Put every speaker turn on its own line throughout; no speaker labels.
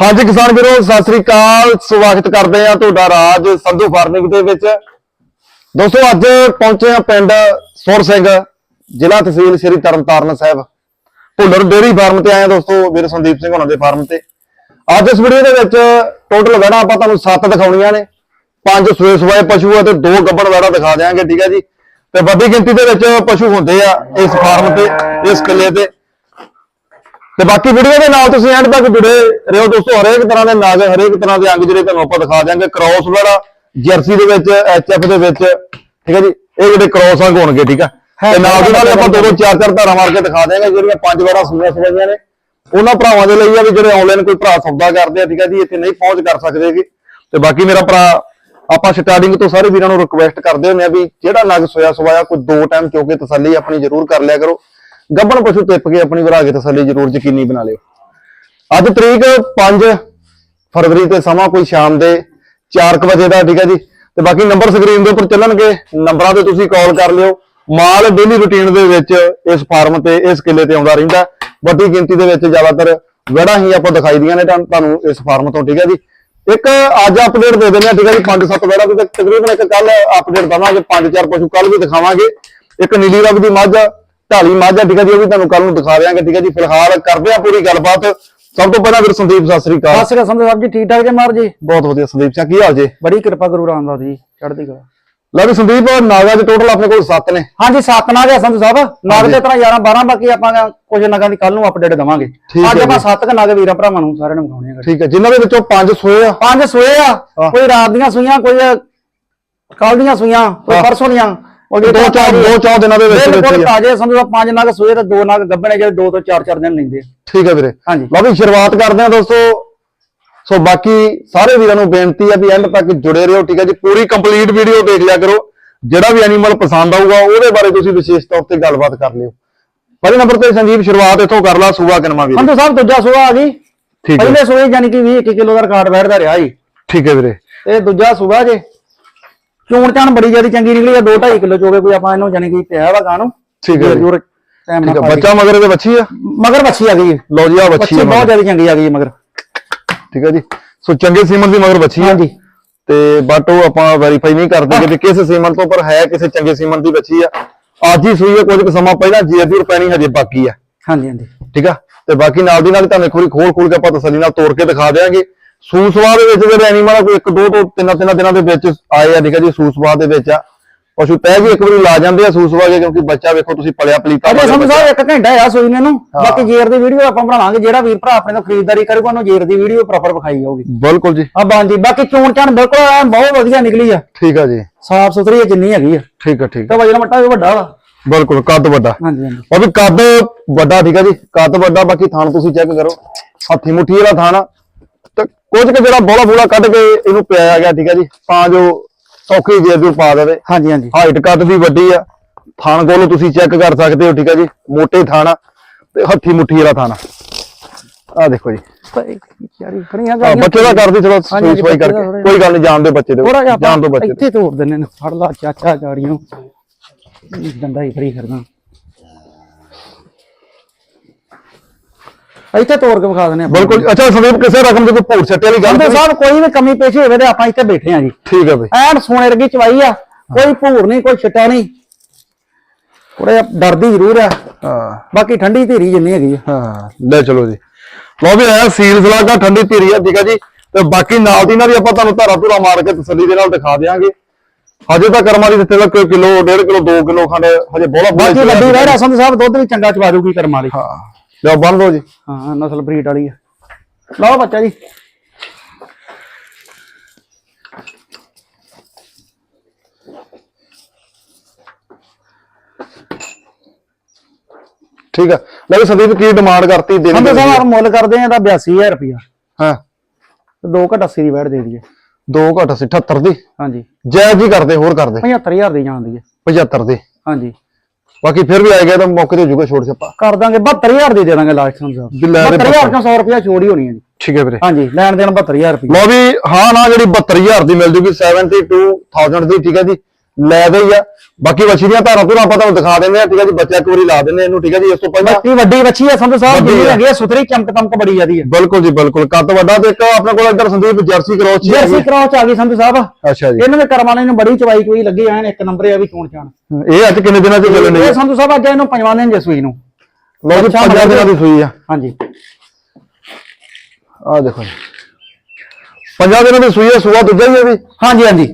ਹਾਂਜੀ ਕਿਸਾਨ ਵੀਰੋ, ਸਤਿ ਸ੍ਰੀ ਅਕਾਲ। ਸਵਾਗਤ ਕਰਦੇ ਆ ਤੁਹਾਡਾ ਰਾਜ ਸੰਧੂ ਫਾਰਮਿੰਗ ਦੇ ਵਿੱਚ। ਦੋਸਤੋ, ਅੱਜ ਪਹੁੰਚੇ ਆ ਪਿੰਡ ਸੁਰ ਸਿੰਘ, ਜ਼ਿਲ੍ਹਾ ਤਹਿਸੀਲ ਸ੍ਰੀ ਤਰਨਤਾਰਨ ਸਾਹਿਬ। ਭੁੱਲਰ ਡੇਰੀ ਫਾਰਮ ਤੇ ਆਏ ਆ ਦੋਸਤੋ, ਵੀਰ ਸੰਦੀਪ ਸਿੰਘ ਹੋਣਾ ਦੇ ਫਾਰਮ ਤੇ। ਅੱਜ ਇਸ ਵੀਡੀਓ ਦੇ ਵਿੱਚ ਟੋਟਲ ਵੜਾ ਆਪਾਂ ਤੁਹਾਨੂੰ ਸੱਤ ਦਿਖਾਉਣੀਆਂ ਨੇ। ਪੰਜ ਸਵੇ ਸਵੇ ਪਸ਼ੂ ਅਤੇ ਦੋ ਗੱਬੜ ਵੈੜਾ ਦਿਖਾ ਦਿਆਂਗੇ, ਠੀਕ ਹੈ ਜੀ? ਤੇ ਵੱਡੀ ਗਿਣਤੀ ਦੇ ਵਿੱਚ ਪਸ਼ੂ ਹੁੰਦੇ ਆ ਇਸ ਫਾਰਮ ਤੇ, ਇਸ ਕਿੱਲੇ ਤੇ। ਤੇ ਬਾਕੀ ਵੀਡੀਓ ਦੇ ਨਾਲ ਤੁਸੀਂ ਐਂਡ ਤੱਕ ਜੁੜੇ ਰਹੋ ਦੋਸਤੋ ਹਰੇਕ ਤਰ੍ਹਾਂ ਦੇ ਨਾਗ ਹਰੇਕ ਤਰ੍ਹਾਂ ਦੇ ਅੰਗ ਜਿਹੜੇ ਤੁਹਾਨੂੰ ਆਪਾਂ ਦਿਖਾ ਦਿਆਂਗੇ। ਕ੍ਰੋਸ ਵੜਾ ਜਰਸੀ ਦੇ ਵਿੱਚ ਐਚਐਫ ਦੇ ਵਿੱਚ ਠੀਕ ਹੈ ਜੀ? ਇਹ ਜਿਹੜੇ ਕ੍ਰੋਸ ਅੰਗ ਹੋਣਗੇ ਠੀਕ ਆ? ਤੇ ਨਾਲ ਦੀ ਨਾਲ ਆਪਾਂ ਦੋ ਦੋ ਚਾਰ ਚਾਰ ਧਾਰਾਂ ਮਾਰ ਕੇ ਦਿਖਾ ਦਿਆਂਗੇ ਜਿਹੜੀਆਂ ਪੰਜ ਵਾਰਾਂ ਸੂਈਆਂ ਸਵਾਈਆਂ ਨੇ। ਉਹਨਾਂ ਭਰਾਵਾਂ ਦੇ ਲਈ ਆ ਵੀ ਜਿਹੜੇ ਆਨਲਾਈਨ ਕੋਈ ਭਰਾ ਸੌਦਾ ਕਰਦੇ ਆ ਠੀਕ ਹੈ ਜੀ? ਇੱਥੇ ਨਹੀਂ ਪਹੁੰਚ ਕਰ ਸਕਦੇਗੇ ਤੇ ਬਾਕੀ ਮੇਰਾ ਭਰਾ ਆਪਾਂ ਸਟਾਰਟਿੰਗ ਤੋਂ ਸਾਰੇ ਵੀਰਾਂ ਨੂੰ ਰਿਕੁਐਸਟ ਕਰਦੇ ਹੁੰਦੇ ਆ ਵੀ ਜਿਹੜਾ ਨਗ ਸੋਇਆ ਸਵਾਇਆ ਕੋਈ ਦੋ ਟਾਈਮ ਚੋਕੇ ਤਸੱਲੀ ਆਪਣੀ ਜ਼ਰੂਰ ਕਰ ਲਿਆ ਕਰੋ। ਗੱਬਣ ਪਸ਼ੂ ਟਿੱਪ ਕੇ ਆਪਣੀ ਵਰਾ ਕੇ ਤਸੱਲੀ ਜ਼ਰੂਰ ਯਕੀਨੀ ਬਣਾ ਲਿਓ। ਅੱਜ ਤਰੀਕ 5 ਫਰਵਰੀ ਤੇ ਸਮਾਂ ਕੋਈ ਸ਼ਾਮ ਦੇ 4 ਵਜੇ ਦਾ, ਠੀਕ ਹੈ ਜੀ? ਤੇ ਬਾਕੀ ਨੰਬਰ ਸਕਰੀਨ ਦੇ ਉੱਪਰ ਚੱਲਣਗੇ। ਨੰਬਰਾਂ ਤੇ ਤੁਸੀਂ ਕਾਲ ਕਰ ਲਿਓ। ਮਾਲ ਡੇਲੀ ਰੁਟੀਨ ਦੇ ਵਿੱਚ ਇਸ ਫਾਰਮ ਤੇ, ਇਸ ਕਿੱਲੇ ਤੇ ਆਉਂਦਾ ਰਹਿੰਦਾ। ਵੱਡੀ ਗਿਣਤੀ ਦੇ ਵਿੱਚ ਜ਼ਿਆਦਾਤਰ ਵੜਾ ਹੀ ਆਪਾਂ ਦਿਖਾਈ ਦੀਆਂ ਨੇ ਤੁਹਾਨੂੰ- ਤੁਹਾਨੂੰ ਇਸ ਫਾਰਮ ਤੋਂ, ਠੀਕ ਹੈ ਜੀ? ਇੱਕ ਅੱਜ ਅਪਡੇਟ ਦੇ ਦਿੰਦੇ ਆ ਠੀਕ ਹੈ ਜੀ? 5-7 ਵੜਾ ਤੇ ਤਕਰੀਬਨ ਇੱਕ ਕੱਲ ਅਪਡੇਟ ਦਵਾਂਗੇ। 5-4 ਪਸ਼ੂ ਕੱਲ ਵੀ ਦਿਖਾਵਾਂਗੇ। ਇੱਕ ਨੀਲੀ ਰੰਗ ਦੀ ਮੱਝ ਢਾਲੀ ਮੱਝ ਆ ਠੀਕ ਹੈ ਜੀ ਉਹ ਵੀ ਤੁਹਾਨੂੰ ਕੱਲ ਨੂੰ ਦਿਖਾ ਦਿਆਂਗੇ ਠੀਕ ਹੈ ਜੀ। ਫਿਲਹਾਲ ਕਰਦੇ ਆ ਪੂਰੀ ਗੱਲਬਾਤ। ਸਭ ਤੋਂ ਪਹਿਲਾਂ ਵੀਰ ਸੰਦੀਪ ਸਤਿ ਸ੍ਰੀ ਅਕਾਲ।
ਸਤਿ ਸ਼੍ਰੀ ਅਕਾਲ ਸੰਧੂ ਸਾਹਿਬ ਜੀ ਠੀਕ ਠਾਕ ਜੇ ਮਾਰ ਜੀ?
ਬਹੁਤ ਵਧੀਆ ਸੰਦੀਪ ਸਿੰਘ ਕੀ ਹਾਲ ਜੇ?
ਬੜੀ ਕਿਰਪਾ ਗੁਰੂ ਰਾਮਦਾਸ ਜੀ ਚੜ੍ਹਦੀ ਕਲਾ।
ਲੈ ਵੀ ਸੰਦੀਪ ਨਾਗਾ ਦੇ ਟੋਟਲ ਆਪਣੇ ਕੋਲ 7 ਨੇ।
ਹਾਂਜੀ ਸੱਤ ਨਾਗ ਹੈ ਸੰਧੂ ਸਾਹਿਬ। ਨਾਗ। ਦੇ ਤਰ੍ਹਾਂ 11 12 ਬਾਕੀ ਆਪਾਂ ਕੁਝ ਨਗਾਂ ਦੀ ਕੱਲ ਨੂੰ ਅਪਡੇਟ ਦਵਾਂਗੇ। ਅੱਜ ਆਪਾਂ
ਜੀ।
ਸੱਤ ਕ ਨਾਗ ਵੀਰਾਂ ਭਰਾਵਾਂ ਨੂੰ ਸਾਰਿਆਂ ਨੂੰ ਵਿਖਾਉਣੇ ਆ
ਠੀਕ ਹੈ ਜਿਨ੍ਹਾਂ ਦੇ ਵਿੱਚੋਂ 5 ਸੋਏ ਆ।
ਪੰਜ ਸੋਏ ਆ। ਕੋਈ ਰਾਤ ਦੀਆਂ ਸੂਈਆਂ ਕੋਈ ਕੱਲ ਦੀਆਂ ਸੂਈਆਂ ਕੋਈ। ਪਰਸੋਂ ਦੀਆਂ। ਉਹ
ਦੋ ਚਾਰ ਦੋ ਚਾਰ ਦਿਨਾਂ ਦੇ ਵਿੱਚ ਵਿੱਚ
ਬਿਲਕੁਲ
ਹੀ ਆ।
ਤਾਜੇ ਸੰਧੂ ਸਾਹਿਬ ਪੰਜ ਨਾਗ ਸੋਏ ਤੇ ਦੋ ਨਾਗ ਗੱਭਣੇ ਜਿਹੜੇ ਦੋ ਤੋਂ ਚਾਰ ਚਾਰ ਦਿਨ ਲੈਂਦੇ।
ਠੀਕ ਹੈ ਵੀਰੇ।
ਹਾਂਜੀ।
ਲਓ ਵੀ ਸ਼ੁਰੂਆਤ ਕਰਦੇ ਹਾਂ ਦੋਸਤੋ। ਸੋ ਬਾਕੀ ਸਾਰੇ ਵੀਰਾਂ ਨੂੰ ਬੇਨਤੀ ਹੈ ਵੀ ਐਂਡ ਤੱਕ ਜੁੜੇ ਰਹੋ ਠੀਕ ਹੈ ਜੀ। ਪੂਰੀ ਕੰਪਲੀਟ ਵੀਡੀਓ ਦੇਖ ਲਿਆ ਕਰੋ। ਜਿਹੜਾ ਵੀ ਐਨੀਮਲ ਪਸੰਦ ਆਊਗਾ ਉਹਦੇ ਬਾਰੇ ਤੁਸੀਂ ਵਿਸ਼ੇਸ਼ ਤੌਰ ਤੇ ਗੱਲਬਾਤ ਕਰ ਲਿਓ। ਪਹਿਲੇ ਨੰਬਰ ਤੇ ਸੰਜੀਵ ਸ਼ੁਰੂਆਤ ਇੱਥੋਂ ਕਰ ਲਾ ਸੂਆ ਕਿਨਮਾ ਵੀਰੇ?
ਸੰਧੂ ਸਾਹਿਬ ਦੂਜਾ ਸੂਆ ਆ ਗਈ।
ਠੀਕ ਹੈ
ਪਹਿਲੇ ਸੂਏ ਯਾਨੀ ਕਿ 20 ਕਿਲੋ ਦਾ ਰਿਕਾਰਡ ਬੈਠਦਾ ਰਿਹਾ ਜੀ।
ਠੀਕ ਹੈ ਵੀਰੇ।
ਤੇ ਦੂਜਾ ਸੂਬਾ ਜੇ। ਚੋਣ ਚਾਣ ਬੜੀ ਜ਼ਿਆਦਾ ਚੰਗੀ ਨਿਕਲੀ ਆ 2.5 ਕਿਲੋ ਚੋਗੇ ਕੋਈ ਆਪਾਂ ਇਹਨੂੰ ਜਾਨੀ ਕਿ ਪਿਆ ਵਾ ਗਾਣੂ
ਠੀਕ ਹੈ ਜੀ।
ਜੂਰ ਟਾਈਮ
ਠੀਕ ਹੈ ਬੱਚਾ ਮਗਰ ਇਹਦੇ ਬੱਚੀ ਆ।
ਮਗਰ ਬੱਚੀ ਆ ਗਈ।
ਲਓ ਜੀ ਆ ਆ
ਬਹੁਤ। ਜ਼ਿਆਦਾ ਚੰਗੀ ਆ ਗਈ ਮਗਰ।
ਠੀਕ ਹੈ ਜੀ। ਸੋ ਚੰਗੇ ਸੀਮਨ ਦੀ ਮਗਰ ਬੱਚੀ ਆ।
ਹਾਂਜੀ।
ਤੇ ਬਟ ਉਹ ਆਪਾਂ ਵੈਰੀਫਾਈ ਨਹੀਂ ਕਰਦੇ ਕਿ ਕਿਸ ਸੀਮਨ ਤੋਂ ਪਰ ਹੈ ਕਿਸੇ ਚੰਗੇ ਸੀਮਨ ਦੀ ਬੱਚੀ ਆ। ਅੱਜ ਹੀ ਸੂਈ ਹੈ ਕੁਝ ਕੁ ਸਮਾਂ ਪਹਿਲਾਂ ਜੀਆਰ ਪੈਣੀ ਹਜੇ ਬਾਕੀ ਆ।
ਹਾਂਜੀ ਹਾਂਜੀ।
ਠੀਕ ਆ? ਤੇ ਬਾਕੀ ਨਾਲ ਦੀ ਨਾਲ ਤੁਹਾਨੂੰ ਇੱਕ ਵਾਰੀ ਖੋਲ ਖੋਲ ਕੇ ਆਪਾਂ ਤਸੱਲੀ ਨਾਲ ਤੋੜ ਕੇ ਦਿਖਾ ਦੇਾਂਗੇ ਸੂਸਵਾ ਦੇ ਵਿੱਚ ਜਿਹੜੇ ਐਨੀਮਲ ਕੋਈ ਇੱਕ ਦੋ ਤੋਂ ਤਿੰਨ ਤਿੰਨ ਦਿਨਾਂ ਦੇ ਵਿੱਚ ਆਏ ਆ ਠੀਕ ਆ ਜੀ ਸੂਸਵਾ ਦੇ ਵਿੱਚ ਆ। ਪਸ਼ੂ ਤੈ ਵੀ ਇੱਕ ਵਾਰੀ ਲਾ ਜਾਂਦੇ ਆ ਸੂਸਵਾ ਕੇ ਕਿਉਂਕਿ ਬੱਚਾ ਵੇਖੋ ਤੁਸੀਂ ਪਲਿਆ ਪਲੀਤਾ ਵਾਲਾ
ਸਮਝ ਇੱਕ ਘੰਟਾ ਆ ਸੋਈ ਨੇ। ਨੂੰ
ਹਾਂ।
ਬਾਕੀ ਜੇਰ ਦੀ ਵੀਡੀਓ ਆਪਾਂ ਬਣਾਵਾਂਗੇ ਜਿਹੜਾ ਵੀਰ ਭਰਾ ਆਪਣੇ ਤੋਂ ਖਰੀਦਦਾਰੀ ਕਰੂਗਾ ਉਹਨੂੰ ਜੇਰ ਦੀ ਵੀਡੀਓ ਪ੍ਰੋਪਰ ਵਿਖਾਈ ਜਾਊਗੀ।
ਬਿਲਕੁਲ ਜੀ।
ਆ ਬਾਂਜੀ ਬਾਕੀ ਚੋਣ ਚਾਣ ਬਿਲਕੁਲ ਐਨ ਬਹੁਤ ਵਧੀਆ ਨਿਕਲੀ ਆ।
ਠੀਕ ਆ ਜੀ।
ਸਾਫ਼ ਸੁਥਰੀ ਆ ਜਿੰਨੀ ਹੈਗੀ ਆ।
ਠੀਕ ਆ ਠੀਕ
ਤੇ ਵਜਨ ਮੱਟਾ ਵੀ ਵੱਡਾ ਵਾ।
ਬਿਲਕੁਲ ਕੱਦ ਵੱਡਾ।
ਹਾਂਜੀ ਹਾਂਜੀ।
ਉਹ ਵੀ ਕੱਦ ਵੱਡਾ ਠੀਕ ਆ ਜੀ। ਕੱਦ ਵੱਡਾ ਬਾਕੀ ਥਣ ਤੁਸੀਂ ਚੈੱਕ ਕਰੋ। ਹੱਥੀ ਮੁੱਠੀ ਵਾਲਾ ਥਣ ਆ। ਕੁਝ ਕੁ ਜਿਹੜਾ ਬੋਲਾ ਬੋਲਾ ਕੱਢ ਕੇ ਇਹਨੂੰ ਪਿਆਇਆ ਗਿਆ ਠੀਕ ਆ ਜੀ। ਤਾਂ ਜੋ ਸੌਖੀ ਜੇਰ ਦੀ ਪਾ ਦੇਵੇ।
ਹਾਂਜੀ ਹਾਂਜੀ।
ਹਾਈਟ ਕੱਦ ਵੀ ਵੱਡੀ ਆ। ਥਣ ਕੋਲ ਤੁਸੀਂ ਚੈੱਕ ਕਰ ਸਕਦੇ ਹੋ ਠੀਕ ਆ ਜੀ। ਮੋਟੇ ਥਣ ਤੇ ਹੱਥੀ ਮੁੱਠੀ ਵਾਲਾ ਥਣ ਆ। ਦੇਖੋ ਜੀ।
ਯਾਰੀ
ਬੱਚੇ ਦਾ ਕਰਦੀ
ਬੱਚੇ ਦਾ
ਕਰਕੇ। ਕੋਈ ਗੱਲ ਨਹੀਂ ਜਾਣ ਦੇ ਬੱਚੇ ਦੇ।
ਥੋੜਾ
ਜਾਣ ਤੋਂ ਬੱਚੇ।
ਇੱਥੇ ਤੋੜ ਦਿੰਨੇ ਨੇ ਫੜ ਲਾ ਚਾਚਾ ਜਾੜੀਆਂ ਡੰਡਾ ਹੀ ਫਰੀ ਕਰਦਾ ਇੱਥੇ ਤੋੜ ਕੇ ਵਿਖਾ ਦਿੰਨੇ ਆਪਾਂ।
ਬਿਲਕੁਲ। ਅੱਛਾ ਸੰਦੀਪ ਕਿਸੇ ਰਕਮ ਦੀ ਕੋਈ ਭੂਰ ਸੱਟੇ ਵਾਲੀ ਗੱਲ ਨਹੀਂ?
ਸਾਹਿਬ ਕੋਈ ਵੀ ਕਮੀ ਪੇਸ਼ੀ ਹੋਵੇ ਤੇ ਆਪਾਂ ਇੱਥੇ ਬੈਠੇ ਆ ਜੀ।
ਠੀਕ ਆ ਬਈ।
ਐਨ ਸੋਨੇ ਵਰਗੀ ਚਵਾਈ ਆ ਕੋਈ ਭੂਰ ਨਹੀਂ ਕੋਈ ਛਿੱਟਾ ਨਹੀਂ। ਥੋੜਾ ਜਿਹਾ ਡਰਦੀ ਜ਼ਰੂਰ ਆ।
ਹਾਂ।
ਬਾਕੀ ਠੰਡੀ ਧੀਰੀ ਜਿੰਨੀ ਹੈਗੀ ਆ।
ਹਾਂ ਲੈ ਚਲੋ ਜੀ। ਲਓ ਵੀ ਆਇਆ ਸੀਲ ਸਲਾਗਾ ਠੰਡੀ ਧੀਰੀ ਆ ਠੀਕ ਆ ਜੀ। ਤੇ ਬਾਕੀ ਨਾਲ ਦੀ ਨਾਲ ਵੀ ਆਪਾਂ ਤੁਹਾਨੂੰ ਧਾਰਾ ਧੁਰਾ ਮਾਰ ਕੇ ਤਸੱਲੀ ਦੇ ਨਾਲ ਦਿਖਾ ਦਿਆਂਗੇ। ਹਜੇ ਤਾਂ ਕਰਮਾਂ ਦੀ ਦਿੱਤੇ ਦਾ ਕੋਈ ਕਿਲੋ 1.5 ਕਿਲੋ 2 ਕਿਲੋ ਖੰਡ ਹਜੇ ਬੋਲਾ
ਬਾਕੀ ਵੱਡੀ ਵਹਿਰਾ ਸੰਧ ਸਾਹਿਬ ਦੁੱਧ ਵੀ ਚੰਗਾ ਚਵਾ ਦੂਗੀ ਕਰਮ ਵਾਲੀ
ਹਾਂ। ਲਓ ਬੰਨ ਲਓ ਜੀ।
ਹਾਂ ਨਸਲ ਬਰੀਡ ਵਾਲੀ ਆ। ਲਓ ਬੱਚਾ ਜੀ।
ਠੀਕ ਆ। ਲੈ ਵੀ ਸੰਦੀਪ ਕੀ ਡਿਮਾਂਡ ਕਰਤੀ ਦੇਣੀ ਕਿੰਨੀ
ਸਾਹਿਬ
ਆ?
ਮੁੱਲ ਕਰਦੇ ਆ ਤਾਂ 82000 ਰੁਪਇਆ
ਹਾਂ।
2 ਘਟ 80 ਦੀ ਵੈਟ ਦੇ ਦਈਏ।
2 ਘਟ 78 ਦੀ।
ਹਾਂਜੀ।
ਜਾਇਜ਼ ਹੀ ਕਰਦੇ ਹੋਰ ਕਰਦੇ।
75000 ਦੀ ਜਾਂਦੀ ਹੈ
75 ਦੀ।
ਹਾਂਜੀ।
ਬਾਕੀ ਫਿਰ ਵੀ ਆਏਗਾ ਤਾਂ ਮੌਕੇ ਤੇ ਹੋ ਜਾਊਗਾ ਛੋੜ ਛੱਪਾ।
ਕਰ ਦਾਂਗੇ 72000 ਦੀ ਦੇ ਦਾਂਗੇ ਲਾਸਟ ਸੰਧ ਸਾਹਿਬ
ਵੀ ਲੈ ਦੇ
72000 ਚੋਂ 100 ਰੁਪਇਆ ਛੋੜ ਹੀ ਹੋਣੀ ਹੈ ਜੀ।
ਠੀਕ ਹੈ ਵੀਰੇ।
ਹਾਂਜੀ ਲੈਣ ਦੇਣ 72000 ਰੁਪਇਆ
ਲਓ ਵੀ ਹਾਂ ਨਾ ਜਿਹੜੀ 72000 ਦੀ ਮਿਲ ਜੂਗੀ 72000 ਦੀ ਠੀਕ ਹੈ ਜੀ। ਲੈ ਦੇ ਹੀ ਆ। ਬਾਕੀ ਵੱਛੀ ਦੀਆਂ ਧਾਰਾਂ ਧੁਰਾਂ ਆਪਾਂ ਤੁਹਾਨੂੰ ਦਿਖਾ ਦਿੰਦੇ ਆ ਠੀਕ ਹੈ ਜੀ? ਬੱਚਾ ਇੱਕ ਵਾਰੀ ਲਾ ਦਿੰਦੇ ਆ ਇਹਨੂੰ ਠੀਕ ਹੈ ਜੀ? ਇਸ ਤੋਂ ਪਹਿਲਾਂ
ਬੱਤੀ ਵੱਡੀ ਬੱਚੀ ਆ ਸੰਧੂ ਸਾਹਿਬ
ਵੱਡੀ
ਜਿੰਨੀ
ਆ।
ਹੈਗੀ ਆ ਸੁਥਰੀ ਚਮਕ ਚਮਕ ਬੜੀ ਜਿਆਦੀ ਹੈ
ਬਿਲਕੁਲ ਜੀ ਬਿਲਕੁਲ। ਕੱਦ ਵੱਡਾ ਤੇ ਇੱਕ ਆਪਣੇ ਕੋਲ ਇੱਧਰ Sandeep jersey cross
jersey cross ਆ ਗਈ ਸੰਧੂ ਸਾਹਿਬ।
ਅੱਛਾ ਜੀ।
ਇਹਨਾਂ ਦੇ ਕਰਮਾਂ ਨੂੰ ਬੜੀ ਚਵਾਈ ਚੁਈ ਲੱਗੀ ਐਨ ਇੱਕ ਨੰਬਰ ਆ ਵੀ ਚੋਣ ਚਾਣ।
ਇਹ ਅੱਜ ਕਿੰਨੇ ਦਿਨਾਂ ਚ ਚੱਲਣੀ
ਇਹ ਸੰਧੂ ਸਾਹਿਬ ਅੱਜ ਇਹਨੂੰ ਪੰਜਵਾਂ ਦਿਨ ਜਸੂਈ ਨੂੰ।
ਲਓ ਜੀ
ਅੱਛਾ,
ਦਿਨਾਂ ਦੀ ਸੂਈ ਆ।
ਹਾਂਜੀ।
ਆ ਦੇਖੋ ਜੀ। ਪੰਜਾਂ ਦਿਨਾਂ ਦੀ ਸੂਈ ਆ ਸੂਆ ਦੂਜਾ ਹੀ ਆ ਵੀ
ਹਾਂਜੀ ਹਾਂਜੀ।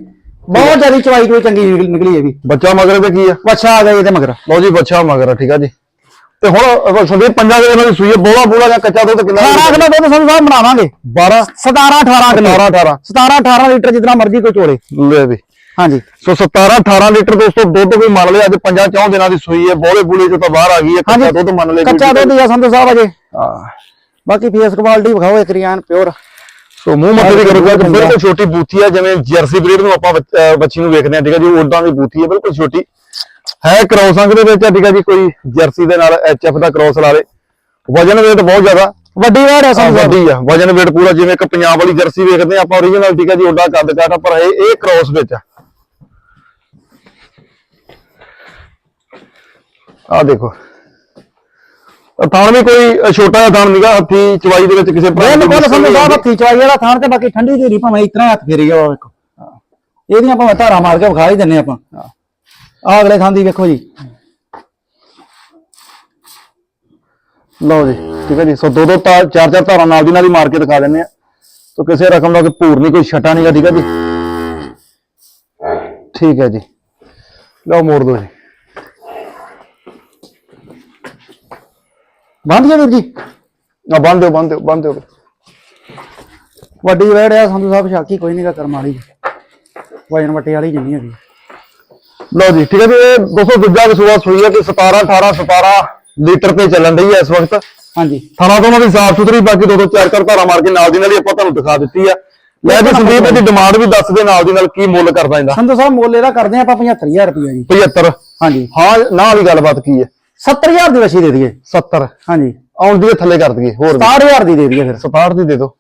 ਬਹੁਤ ਜਿਆਦੀ ਚਵਾਈ ਚੁਈ ਚੰਗੀ ਨਿਕਲ- ਨਿਕਲੀ ਹੈ ਵੀ।
ਬੱਚਾ ਮਗਰ ਤੇ ਕੀ ਆ?
ਵੱਛਾ ਆ ਗਿਆ ਇਹਦੇ ਮਗਰ।
ਲਓ ਜੀ ਬੱਚਾ ਮਗਰ ਆ ਠੀਕ ਆ ਜੀ। ਤੇ ਹੁਣ ਸੰਦੀਪ ਪੰਜਾਂ ਦੀ ਸੂਈ ਆ ਬੋਲਾ ਬੋਲਾ ਜਾਂ ਕੱਚਾ ਦੁੱਧ ਕਿੰਨਾ
18 ਕਿਲੋ ਦੁੱਧ ਸੰਧੂ ਸਾਹਿਬ ਬਣਾਵਾਂਗੇ।
12
17 18 ਕਿਲੋ।
17 18
17 18 ਲੀਟਰ ਜਿੰਨਾ ਮਰਜ਼ੀ ਕੋਈ ਚੋਲੇ।
ਲੈ ਵੀ।
ਹਾਂਜੀ।
ਸੋ 17 18 ਲੀਟਰ ਦੋਸਤੋ ਦੁੱਧ ਵੀ ਮੰਨ ਲਿਆ ਅੱਜ ਪੰਜਾਂ ਚੌਂ ਦਿਨਾਂ ਦੀ ਸੂਈ ਹੈ ਬੋਲੇ ਬੁਲੇ ਚ ਤਾਂ ਬਾਹਰ ਆ ਗਈ ਹੈ ਕੱਚਾ ਦੁੱਧ ਮੰਨ ਲਿਆ
ਕੱਚਾ ਦੁੱਧ ਹੀ ਆ ਸਾਹਿਬ ਅਜੇ।
ਹਾਂ।
ਬਾਕੀ ਫੇਸ ਕੁਆਲਿਟੀ ਵਿਖਾਓ ਇੱਕ ਰਿਆਨ ਪਿਓਰ।
ਸੋ ਮੂੰਹ ਮੱਥੇ ਦੀ ਕਰੂਗਾ ਕਿ ਬਿਲਕੁਲ ਛੋਟੀ ਬੂਥੀ ਹੈ ਜਿਵੇਂ ਜਰਸੀ ਬਰੀਡ ਨੂੰ ਆਪਾਂ ਬੱਚ- ਨੂੰ ਵੇਖਦੇ ਹਾਂ ਠੀਕ ਹੈ ਜੀ ਉਦਾਂ ਦੀ ਬੂਥੀ ਹੈ ਬਿਲਕੁਲ ਛੋਟੀ। ਹੈ ਕ੍ਰੋਸ ਅੰਗ ਦੇ ਵਿੱਚ ਠੀਕ ਹੈ ਜੀ ਕੋਈ ਜਰਸੀ ਦੇ ਨਾਲ ਐਚਐਫ ਦਾ ਕ੍ਰੋਸ ਲਾ ਲੇ। ਵਜਨ ਵੇਟ ਬਹੁਤ ਜ਼ਿਆਦਾ।
ਵੱਡੀ ਵਾੜ ਹੈ
ਵੱਡੀ ਆ। ਵਜਨ ਵੇਟ ਪੂਰਾ ਜਿਵੇਂ ਇੱਕ ਪੰਜਾਬ ਵਾਲੀ ਜਰਸੀ ਵੇਖਦੇ ਆਪਾਂ ਓਰੀਜਨਲ ਠੀਕ ਹੈ ਜੀ ਓਡਾ ਕੱਦ ਆ, ਪਰ ਇਹ ਇਹ ਕ੍ਰੋਸ ਵਿੱਚ ਆ। ਆ ਦੇਖੋ। ਥਾਣ ਵੀ ਕੋਈ ਛੋਟਾ ਜਿਹਾ ਥਾਣ ਨਿਗਾ ਹੱਥੀ ਚਵਾਈ ਦੇ ਵਿੱਚ ਕਿਸੇ
ਬਿਲਕੁਲ ਸਾਹਿਬ
ਨਹੀਂ
ਹੱਥੀ ਚਵਾਈ ਵਾਲਾ ਥਾਣ ਤੇ ਬਾਕੀ ਠੰਡੀ ਧੀਰੀ ਭਾਵੇਂ ਇਤਨਾ ਹੱਥ ਫੇਰੀ ਜਾਓ ਵੇਖੋ ਇਹਦੀਆਂ ਭਾਵੇਂ ਧਾਰਾ ਮਾਰ ਕੇ ਵਿਖਾ ਹੀ ਦਿੰਨੇ ਆਪਾਂ। ਆ ਅਗਲੇ ਥਾਂ ਦੀ ਵੇਖੋ ਜੀ।
ਲਓ ਜੀ ਠੀਕ ਹੈ ਜੀ। ਸੋ ਦੋ ਦੋ ਤਾਂ ਚਾਰ ਚਾਰ ਧਾਰਾਂ ਨਾਲ ਦੀ ਨਾਲ ਹੀ ਮਾਰ ਕੇ ਦਿਖਾ ਦਿੰਦੇ ਆ। ਸੋ ਕਿਸੇ ਰਕਮ ਦਾ ਕੋਈ ਭੂਰ ਨਹੀਂ ਕੋਈ ਛਟਾ ਨਹੀਂਗਾ ਠੀਕ ਹੈ ਜੀ? ਠੀਕ ਹੈ ਜੀ। ਲਓ ਮੋੜ ਦੋ ਜੀ।
ਬੰਦ ਗਿਆ ਵੀਰ ਜੀ।
ਆ ਬੰਦ ਦਿਓ ਬੰਦ ਦਿਓ ਬੰਦ ਦਿਓ।
ਵੱਡੀ ਵੇੜ ਆ ਸੰਧੂ ਸਾਹਿਬ ਸ਼ਾਕੀ ਕੋਈ ਨਹੀਂਗਾ ਕਰਮ ਵਾਲੀ। ਵਜਨ ਵੱਟੇ ਵਾਲੀ ਜਿੰਨੀ ਹੈਗੀ।
ਲਓ ਜੀ ਠੀਕ ਹੈ ਜੀ 200 ਦੂਜਾ ਵਿਸ਼ਵਾਸ ਹੋਈ ਹੈ ਕਿ 17 18 17 ਲੀਟਰ ਤੇ ਚੱਲਣ ਰਹੀ ਹੈ ਇਸ ਵਕਤ।
ਹਾਂਜੀ।
ਥਾਣਾ ਤੋਂ ਉਹਨਾਂ ਦੀ ਸਾਫ਼ ਸੁਥਰੀ ਬਾਕੀ ਦੋ ਦੋ ਚਾਰ ਚਾਰ ਧਾਰਾਂ ਮਾਰ ਕੇ ਨਾਲ ਦੀ ਨਾਲ ਹੀ ਆਪਾਂ ਤੁਹਾਨੂੰ ਦਿਖਾ ਦਿੱਤੀ ਆ। ਲੈ ਜੀ ਸੰਦੀਪ ਦੀ ਡਿਮਾਂਡ ਵੀ ਦੱਸ ਦੇ ਨਾਲ ਦੀ ਨਾਲ ਕੀ ਮੁੱਲ ਕਰਦਾ ਇਹਦਾ।
ਸੰਧੂ ਸਾਹਿਬ ਮੁੱਲ ਇਹਦਾ ਕਰਦੇ ਆਪਾਂ 75000 ਰੁਪਇਆ ਜੀ।
75
ਹਾਂਜੀ।
ਹਾਂ ਨਾ ਵਾਲੀ ਗੱਲਬਾਤ ਕੀ ਹੈ?
70000 ਦੀ ਵਸੀ ਦੇ ਦਈਏ।
70
ਹਾਂਜੀ।
ਆਉਣ ਦੀ ਥੱਲੇ ਕਰ ਦਈਏ ਹੋਰ ਵੀ।
60000 ਦੀ ਦੇ ਦਈਏ ਫਿਰ।
67 ਦੀ ਦੇ ਦਿਓ।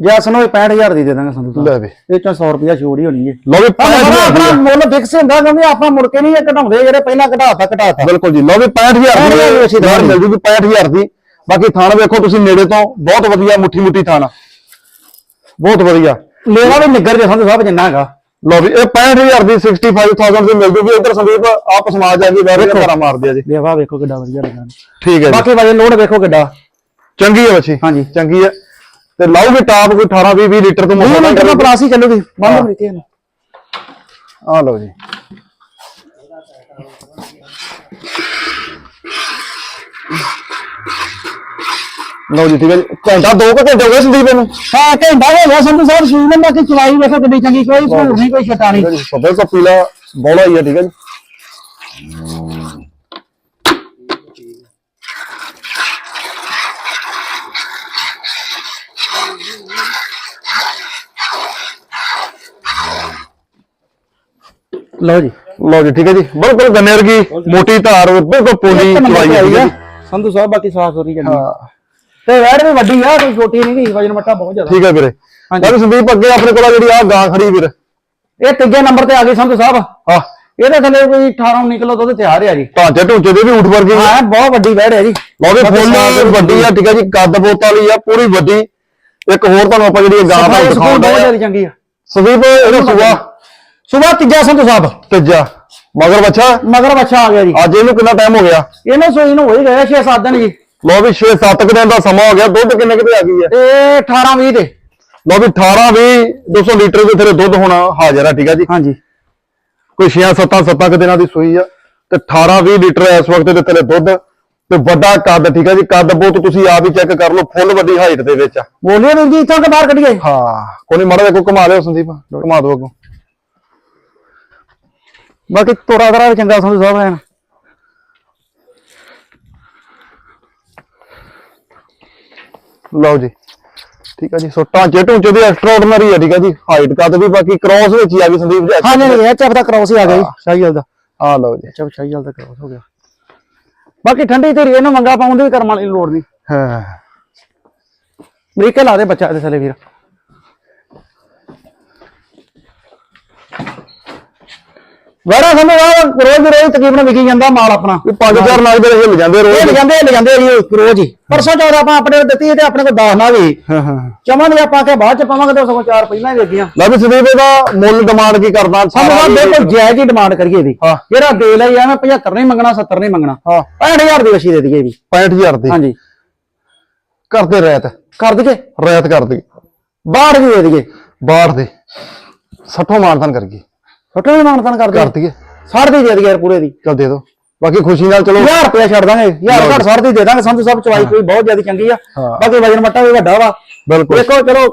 ਜਾਂ ਸੁਣੋ 65000 ਦੀ ਦੇ ਦਾਂਗੇ ਸਾਹਿਬ
ਲੈ ਵੀ।
ਇਹ ਚੋਂ 100 ਰੁਪਇਆ ਛੋੜ ਹੀ ਹੋਣੀ ਹੈ।
ਲਓ ਵੀ
ਆਪਣਾ
65000
ਆਪਣਾ
ਦੀ
ਮੁੱਲ ਫਿਕਸ ਹੁੰਦਾ ਕਿਉਂਕਿ ਆਪਾਂ ਮੁੜ ਕੇ ਨਹੀਂ ਘਟਾਉਂਦੇ ਜਿਹੜੇ ਪਹਿਲਾਂ ਘਟਾਤਾ ਘਟਾਤਾ।
ਬਿਲਕੁਲ ਜੀ। ਲਓ ਵੀ 65000 ਦੀ
65,000 ਦੀ ਅਸੀਂ
ਯਾਰ ਮਿਲ ਜੂਗੀ 65000 ਦੀ। ਬਾਕੀ ਥਾਣ ਵੇਖੋ ਤੁਸੀਂ ਨੇੜੇ ਤੋਂ ਬਹੁਤ ਵਧੀਆ ਮੁੱਠੀ ਮੁੱਠੀ ਥਾਣ। ਬਹੁਤ ਵਧੀਆ।
ਮੇਰਾ ਵੀ ਨਿੱਗਰ ਜੇ ਸੰਧੂ ਸਾਹਿਬ ਜਿੰਨਾ ਹੈਗਾ।
ਲਓ ਵੀ ਇਹ 65000 ਦੀ 65000 ਦੀ ਮਿਲ ਜੂਗੀ। ਇੱਧਰ ਸੰਦੀਪ ਆਪ ਸਮਾਜ ਆ ਗਈ ਵੈਸੇ ਘਰਾਂ ਮਾਰਦੇ ਆ ਜੀ।
ਦੇਵਾ ਵੇਖੋ ਕਿੱਡਾ ਵਧੀਆ ਲੱਗਾ
ਠੀਕ ਹੈ ਜੀ।
ਬਾਕੀ ਵਜਨ ਲੋਡ ਵੇਖੋ ਕਿੱਡਾ।
ਚੰਗੀ ਹੈ ਬੱਚੀ।
ਹਾਂਜੀ।
ਚੰਗੀ ਹੈ ਤੇ ਲਾਉਗੇ ਟਾਪ ਕੋਈ 18 20 20 ਲੀਟਰ ਤੋਂ
20
ਮੋਟਾ
ਮਿੰਟ ਦਾ ਪਲਾਸ ਹੀ ਚੱਲੂਗੀ। ਬੰਦ ਮਰੀਤੇ ਇਹਨੂੰ।
ਆ ਲਓ ਜੀ। ਲਓ ਜੀ ਠੀਕ ਹੈ ਜੀ। ਘੰਟਾ ਦੋ ਕੁ ਘੰਟੇ ਹੋ ਗਏ ਸੰਦੀਪ ਨੂੰ।
ਹਾਂ ਘੰਟਾ ਹੋ ਗਿਆ ਸੰਧੂ ਸਾਹਿਬ ਸ਼ੂਜ਼ ਨੇ ਬਾਕੀ ਚਲਾਈ ਵੇਖੋ ਕਿੰਨੀ ਚੰਗੀ ਕੋਈ ਭੂਰ ਨਹੀਂ ਕੋਈ ਛਟਾ ਨਹੀਂ।
ਠੀਕ ਹੈ ਜੀ ਸਭੇ ਕੋ ਪੀਲਾ ਬੋਲਾ ਹੀ ਹੈ ਠੀਕ ਹੈ ਜੀ।
ਲਓ ਜੀ।
ਲਓ ਜੀ ਠੀਕ ਹੈ ਜੀ। ਬਿਲਕੁਲ ਗੰਨੇ ਵਰਗੀ ਮੋਟੀ ਧਾਰ ਬਿਲਕੁਲ ਪੋਲੀ
ਇੱਕ ਨੰਬਰ
ਚਵਾਈ
ਤੇ
ਹੈ।
ਆਈ
ਠੀਕ ਹੈ
ਆ
ਜੀ।
ਸੰਧੂ ਸਾਹਿਬ ਬਾਕੀ ਸਾਫ਼ ਸੁਥਰੀ ਚੰਗੀ।
ਹਾਂ।
ਤੇ ਵੈੜ ਵੀ ਵੱਡੀ ਆ ਕੋਈ ਛੋਟੀ ਨਹੀਂ ਗਈ ਵਜਨ ਮੱਟਾ ਬਹੁਤ ਜ਼ਿਆਦਾ।
ਠੀਕ ਹੈ ਵੀਰੇ।
ਹਾਂਜੀ।
ਬਾਕੀ ਸੰਦੀਪ ਅੱਗੇ ਆਪਣੇ ਕੋਲ ਜਿਹੜੀ ਆ ਗਾਂ ਖੜੀ ਵੀਰ।
ਇਹ ਤੀਜੇ ਨੰਬਰ ਤੇ ਆ ਗਈ ਸੰਧੂ ਸਾਹਿਬ।
ਆ
ਇਹਦੇ ਥੱਲੇ ਕੋਈ 18 19 ਕਿਲੋ ਦੁੱਧ ਤਿਆਰ ਆ ਜੀ।
ਢਾਂਚੇ ਢੂੰਚੇ ਦੇ ਵੀ ਊਠ ਵਰਗੀ।
ਹਾਂ ਬਹੁਤ ਵੱਡੀ ਵੈੜ ਹੈ ਜੀ। ਸਾਫ਼
ਫੁੱਲ ਵੱਡੀ ਆ ਠੀਕ ਹੈ ਜੀ ਕੱਦ ਬੋਤ ਵਾਲੀ ਆ ਪੂਰੀ ਵੱਡੀ। ਇੱਕ ਹੋਰ ਤੁਹਾਨੂੰ ਆਪਾਂ ਜਿਹੜੀ ਗਾਂ ਦਾ ਦਿਖਾਉਂਦਾ
ਬਹੁਤ
ਹੈ
ਜ਼ਿਆਦਾ ਚੰਗੀ ਆ।
ਸੰਦੀਪ ਇਹਨੂੰ ਸੁਬਾ
ਸੁਬਾ ਤੀਜਾ ਸੰਧੂ ਸਾਹਿਬ।
ਤੀਜਾ। ਮਗਰ ਬੱਚਾ?
ਮਗਰ ਬੱਚਾ ਆ ਗਿਆ ਜੀ।
ਅੱਜ ਇਹਨੂੰ ਕਿੰਨਾ ਟਾਈਮ ਹੋ ਗਿਆ?
ਇਹਨੂੰ ਸੋਈ ਨੂੰ ਹੋ ਹੀ ਗਿਆ 6-7 ਦਿਨ ਜੀ।
ਲਓ ਵੀ 6-7 ਦਿਨ ਦਾ ਸਮਾਂ ਹੋ ਗਿਆ ਦੁੱਧ ਕਿੰਨੇ ਕਿਤੇ ਆ ਗਈ ਹੈ?
ਇਹ 18 20 ਦੇ।
ਲਓ ਵੀ 18 20 200 ਲੀਟਰ ਦੇ ਥੱਲੇ ਦੁੱਧ ਹੋਣਾ ਹਾਜ਼ਰ ਆ ਠੀਕ ਹੈ ਜੀ?
ਹਾਂਜੀ।
ਕੋਈ 6-7 7 ਦਿਨਾਂ ਦੀ ਸੂਈ ਆ ਤੇ 18 20 ਲੀਟਰ ਇਸ ਵਕਤ ਦੇ ਥੱਲੇ ਦੁੱਧ ਤੇ ਵੱਡਾ ਕੱਦ ਠੀਕ ਹੈ ਜੀ? ਕੱਦ ਬਹੁਤ ਤੁਸੀਂ ਆਪ ਹੀ ਚੈੱਕ ਕਰ ਲਓ ਫੁੱਲ ਵੱਡੀ ਹਾਈਟ ਦੇ ਵਿੱਚ ਆ।
ਬੋਲਿਓ ਵੀਰ ਜੀ ਇੱਥੋਂ ਕਿ ਬਾਹਰ ਕੱਢੀਏ?
ਹਾਂ ਕੋਈ ਮਾੜਾ ਜਿਹਾ ਕੋਈ ਘੁਮਾ ਦਿਓ ਸੰਦੀਪ ਘੁਮਾ ਦਿਓ ਅੱਗੋਂ।
ਬਾਕੀ ਤੋਰਾ ਤਰਾ ਚੰਗਾ ਸੰਧੂ ਸਾਹਿਬ ਹੈ
ਲਓ ਜੀ। ਠੀਕ ਹੈ ਜੀ ਸੋ ਢਾਂਚੇ ਢੂੰਚੇ ਦੀ ਐਕਸਟਰਾ ਆਰਡੀਨਰੀ ਹੈ ਠੀਕ ਹੈ ਜੀ। ਹਾਈਟ ਕੱਦ ਵੀ ਬਾਕੀ ਕ੍ਰਾਸ ਵਿੱਚ ਹੀ ਆ ਗਈ ਸੰਦੀਪ ਜੀ।
ਹਾਂਜੀ ਇਹ ਚੱਪ ਦਾ ਕ੍ਰੋਸ ਹੀ ਆ ਗਿਆ ਜੀ। ਸ਼ਾਹੀਵਾਲ ਦਾ।
ਆ ਲਓ ਜੀ।
ਚੱਪ ਸ਼ਾਹੀਵਾਲ ਦਾ ਕ੍ਰੋਸ ਹੋ ਗਿਆ। ਬਾਕੀ ਠੰਡੀ ਧੀਰੀ ਇਹਨੂੰ ਮੰਗਾ ਪਾਉਣ ਦੀ ਕਰਮ ਵਾਲੀ ਲੋੜ ਨਹੀਂ।
ਹਾਂ।
ਅਮਰੀਕਾ ਲਾ ਦੇ ਬੱਚਾ ਇਹਦੇ ਥੱਲੇ ਵੀਰ। ਵੜਾ ਸਮਝ ਆ ਰੋਜ਼ ਦੀ ਰੋਜ਼ ਤਕਰੀਬਨ ਵਿਕੀ ਜਾਂਦਾ ਮਾਲ ਆਪਣਾ।
ਵੀ ਪੰਜ ਚਾਰ ਨਾਗ ਦੇ ਹਿੱਲ ਜਾਂਦੇ
ਇਹ
ਰੋਜ਼
ਲਿਜਾਂਦੇ ਲਿਜਾਂਦੇ ਜੀ ਰੋਜ਼ ਹੀ। ਪਰਸੋਂ ਚੌਥ ਆਪਾਂ ਆਪਣੇ ਕੋਲ ਦਿੱਤੀ ਤੇ ਆਪਣੇ ਕੋਲ 10 ਨਾ ਵੀ
ਹਾਂ ਹਾਂ
ਚਮਨ ਦੇ ਆਪਾਂ ਕੇ ਬਾਅਦ ਚ ਪਾਵਾਂਗੇ ਤਾਂ ਸਗੋਂ ਚਾਰ ਪਹਿਲਾਂ ਹੀ ਵੇਖੀਆਂ
ਲੈ ਵੀ ਸੰਦੀਪ ਇਹਦਾ ਮੁੱਲ ਡਿਮਾਂਡ ਕੀ ਕਰਦਾ?
ਸਾਨੂੰ ਬਾਅਦ ਬਿਲਕੁਲ ਜਾਇਜ਼ ਹੀ ਡਿਮਾਂਡ ਕਰੀਏ ਇਹਦੀ। ਜਿਹੜਾ ਦੇ ਲਈ ਆ ਮੈਂ 75 ਨਹੀਂ ਮੰਗਣਾ 70 ਨਹੀਂ ਮੰਗਣਾ।
ਹਾਂ।
65000 ਦੀ ਵਸ਼ੀ ਦੇ ਦਈਏ ਵੀ
65000 ਦੀ।
ਹਾਂਜੀ।
ਕਰਦੇ ਰਹਿਤ
ਕਰ ਦਈਏ?
ਰਹਿਤ ਕਰ ਦੀ
ਬਾਹਰ ਵੀ ਦੇ ਦਈਏ?
ਬਾਹਰ ਦੇ। 60 ਮਾਨਤਨ ਕਰ ਗਈ
ਛੋਟੇ ਵੀ ਮਾਨਤਨ ਕਰ
ਕਰ
ਦਈਏ
ਦਈਏ
60 ਦੀ ਦੇ ਦਈਏ ਯਾਰ ਪੂਰੇ ਦੀ।
ਚਲ ਦੇ ਦੋ। ਬਾਕੀ ਖੁਸ਼ੀ ਨਾਲ ਚਲੋ।
1000 ਰੁਪਏ ਛੱਡ ਦਾਂਗੇ। 1000 ਘੱਟ 60 ਦੀ ਦੇ ਦਾਂਗੇ। ਸੰਧੂ ਸਾਹਿਬ ਚਵਾਈ ਕੋਈ ਬਹੁਤ ਜ਼ਿਆਦਾ ਚੰਗੀ ਆ।
ਹਾਂ।
ਬਾਕੀ ਵਜਨ ਮੱਟਾ ਵੀ ਵੱਡਾ ਵਾ।
ਬਿਲਕੁਲ।
ਦੇਖੋ ਚਲੋ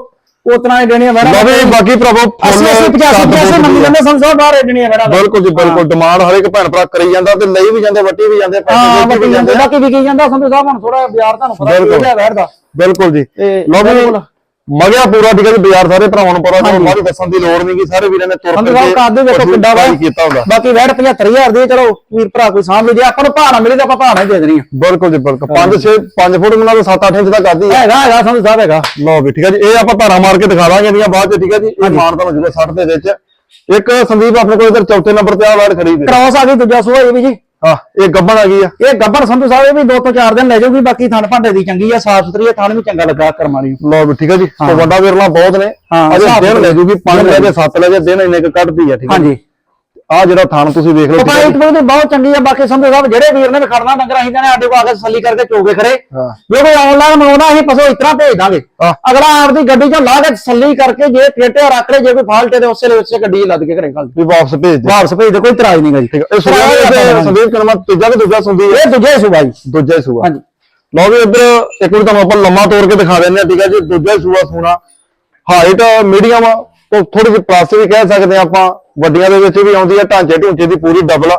ਉਤਨਾ ਹੀ ਦੇਣੀ ਆ
ਲਓ
ਮੈਡਮ
ਵੀ ਬਾਕੀ ਭਰਾਵੋ
ਅਸੀਂ ਅਸੀਂ 85 85 ਮੰਗੀ ਜਾਂਦੇ ਸੰਧੂ ਸਾਹਿਬ ਬਾਹਰ ਦੇਣੀ ਆ ਮੈਡਮ
ਬਿਲਕੁਲ ਜੀ ਬਿਲਕੁਲ। ਡਿਮਾਂਡ ਹਰ ਇੱਕ ਭੈਣ ਭਰਾ ਕਰੀ ਜਾਂਦਾ ਤੇ ਲਈ ਵੀ ਜਾਂਦੇ ਵੱਟੀ ਵੀ ਜਾਂਦੇ ਪੈਸੇ
ਹਾਂ
ਦੇ ਕੇ
ਬਾਕੀ
ਵੀ ਜਾਂਦੇ।
ਬਾਕੀ ਵਿਕੀ ਜਾਂਦਾ ਸੰਧੂ ਸਾਹਿਬ ਹੁਣ ਥੋੜਾ ਬਾਜ਼ਾਰ ਤੁਹਾਨੂੰ ਪਤਾ
ਬਿਲਕੁਲ।
ਹੀ ਹੈ ਵੈਰ ਦਾ।
ਬਿਲਕੁਲ ਜੀ।
ਤੇ
ਲਓ ਵੀ
ਬਿਲਕੁਲ।
ਮਗਿਆ ਪੂਰਾ ਠੀਕ ਹੈ ਜੀ ਬਾਜ਼ਾਰ ਸਾਰੇ ਭਰਾਵਾਂ ਨੂੰ ਪਤਾ ਤੁਹਾਨੂੰ ਬਾਅਦ ਦੱਸਣ ਦੀ ਲੋੜ ਨਹੀਂ ਕਿ ਸਾਰੇ ਵੀਰਾਂ ਨੇ ਤੁਰ
ਸੰਧੂ ਸਾਹਿਬ ਕਰਦੇ ਵੇਖੋ ਕਿੱਡਾ ਵਾ। ਬਾਕੀ ਵੈਰ 75000 ਦੀ ਚਲੋ ਵੀਰ ਭਰਾ ਕੋਈ ਲਈ ਜੇ ਆਪਾਂ ਨੂੰ ਭਾਣਾ ਮਿਲੇ ਤਾਂ ਆਪਾਂ ਭਾਣਾ ਹੀ ਦੇ ਦੇਣੀ ਆ।
ਬਿਲਕੁਲ ਜੀ ਬਿਲਕੁਲ। 5 6 5 ਫੁੱਟ ਤਾਂ 7 8 ਇੰਚ ਆਦੀ ਹੈ।
ਹੈਗਾ ਹੈਗਾ ਸੰਧੂ ਸਾਹਿਬ ਹੈਗਾ।
ਲਓ ਵੀ ਠੀਕ ਹੈ ਜੀ ਇਹ ਆਪਾਂ ਧਾਰਾ ਮਾਰ ਕੇ ਦਿਖਾ ਦਾਂਗੇ ਇਹਦੀਆਂ ਬਾਅਦ ਚ ਠੀਕ ਹੈ ਜੀ ਇਹ ਮਾਨ ਤੁਹਾਨੂੰ ਜਿਹੜਾ 60 ਦੇ ਵਿੱਚ। ਇੱਕ ਸੰਦੀਪ ਆਪਣੇ ਕੋਲ ਇਧਰ ਚੌਥੇ ਨੰਬਰ ਤੇ ਆ ਵਾਰ ਖਰੀਦ
ਕ੍ਰਾਸ ਆ ਗਈ ਦੂਜਾ ਸੂਆ ਇਹ ਵੀ ਜੀ।
ਹਾਂ ਇਹ ਗੱਬਣ ਆ ਗਈ ਆ।
ਇਹ ਗੱਬਰ ਸੰਧੂ ਸਾਹਿਬ ਇਹ ਵੀ ਦੋ ਤੋਂ ਚਾਰ ਦਿਨ ਲੈ ਜਾਊਗੀ ਬਾਕੀ ਥਣ ਭਾਂਡੇ ਦੀ ਚੰਗੀ ਆ ਸਾਫ਼ ਸੁਥਰੀ ਆ ਥਣ ਵੀ ਚੰਗਾ ਲੱਗਾ ਕਰਮ ਵਾਲੀ ਨੂੰ।
ਲਓ ਵੀ ਠੀਕ ਹੈ ਜੀ ਤੇ ਵੱਡਾ ਵਿਰਲਾ ਬਹੁਤ ਨੇ।
ਹਾਂ,
ਅਜੇ ਦਿਨ ਲੈ ਜੂਗੀ 5
ਦਿਨ
ਲੈ
ਲੈ
ਕੇ 7 ਲੈ ਕੇ ਦਿਨ ਇੰਨੇ ਕੁ ਕੱਢਦੀ ਆ ਠੀਕ ਹੈ
ਹਾਂਜੀ।
ਆ ਜਿਹੜਾ ਥਾਨ ਤੁਸੀਂ ਵੇਖ ਲਓ
ਉਪਾਈ
ਜੀ।
ਤੋਂ ਬਹੁਤ ਚੰਗੀ ਆ ਬਾਕੀ ਸੰਧੂ ਸਾਹਿਬ ਜਿਹੜੇ ਵੀਰ ਨੇ ਖੜਨਾ ਡੰਗਰ ਅਸੀਂ ਕਹਿੰਦੇ ਸਾਡੇ ਕੋਲ ਆ ਕੇ ਤਸੱਲੀ ਕਰਕੇ ਚੋਗੇ ਖੜੇ ਜੇ ਕੋਈ ਆਨਲਾਈਨ ਮੰਗਾਉਣਾ ਅਸੀਂ ਪਸੋ ਇਤਨਾ ਭੇਜ ਦਾਂਗੇ। ਅਗਲਾ ਆਪਦੀ ਗੱਡੀ ਚੋਂ ਲਾ ਕੇ ਤਸੱਲੀ ਕਰਕੇ ਜੇ ਫੇਟੇ ਰੱਖ ਲੈ ਜੇ ਕੋਈ ਫਾਲਟ ਤੇ ਉਸੇ ਵੇਲੇ ਉਸੇ ਗੱਡੀ ਲੱਦ ਕੇ ਘਰੇ ਕੱਲ
ਵੀ ਵਾਪਸ ਭੇਜ ਦੇ।
ਵਾਪਸ ਭੇਜ ਦੇ ਕੋਈ ਇਤਰਾਜ਼ ਨਹੀਂਗਾ ਜੀ।
ਇਹ ਸੁਣਿਆ ਸੰਦੀਪ ਕਨਮਾ ਤੀਜਾ ਕਿ ਦੂਜਾ ਸੁਣਦੀ
ਇਹ ਦੂਜੇ ਸੂਬਾ ਜੀ।
ਦੂਜਾ ਸੂਆ।
ਹਾਂਜੀ।
ਲਓ ਵੀ ਇੱਧਰ ਇੱਕ ਵਾਰ ਤੁਹਾਨੂੰ ਆਪਾਂ ਲੰਮਾ ਤੋੜ ਕੇ ਦਿਖਾ ਦਿੰਦੇ ਆ ਠੀਕ ਹੈ ਜੀ। ਦੂਜਾ ਸੂਆ ਸੋਨਾ। ਹਾਈਟ ਮੀਡੀਅਮ ਤੋਂ ਥੋੜੀ ਜਿਹੀ ਪਲੱਸ ਵੀ ਕਹਿ ਸਕਦੇ ਆ ਆਪਾਂ ਵੱਡੀਆਂ ਦੇ ਵਿੱਚ ਵੀ ਆਉਂਦੀ ਹੈ ਢਾਂਚੇ ਢੂੰਚੇ ਦੀ ਪੂਰੀ ਡਬਲ ਆ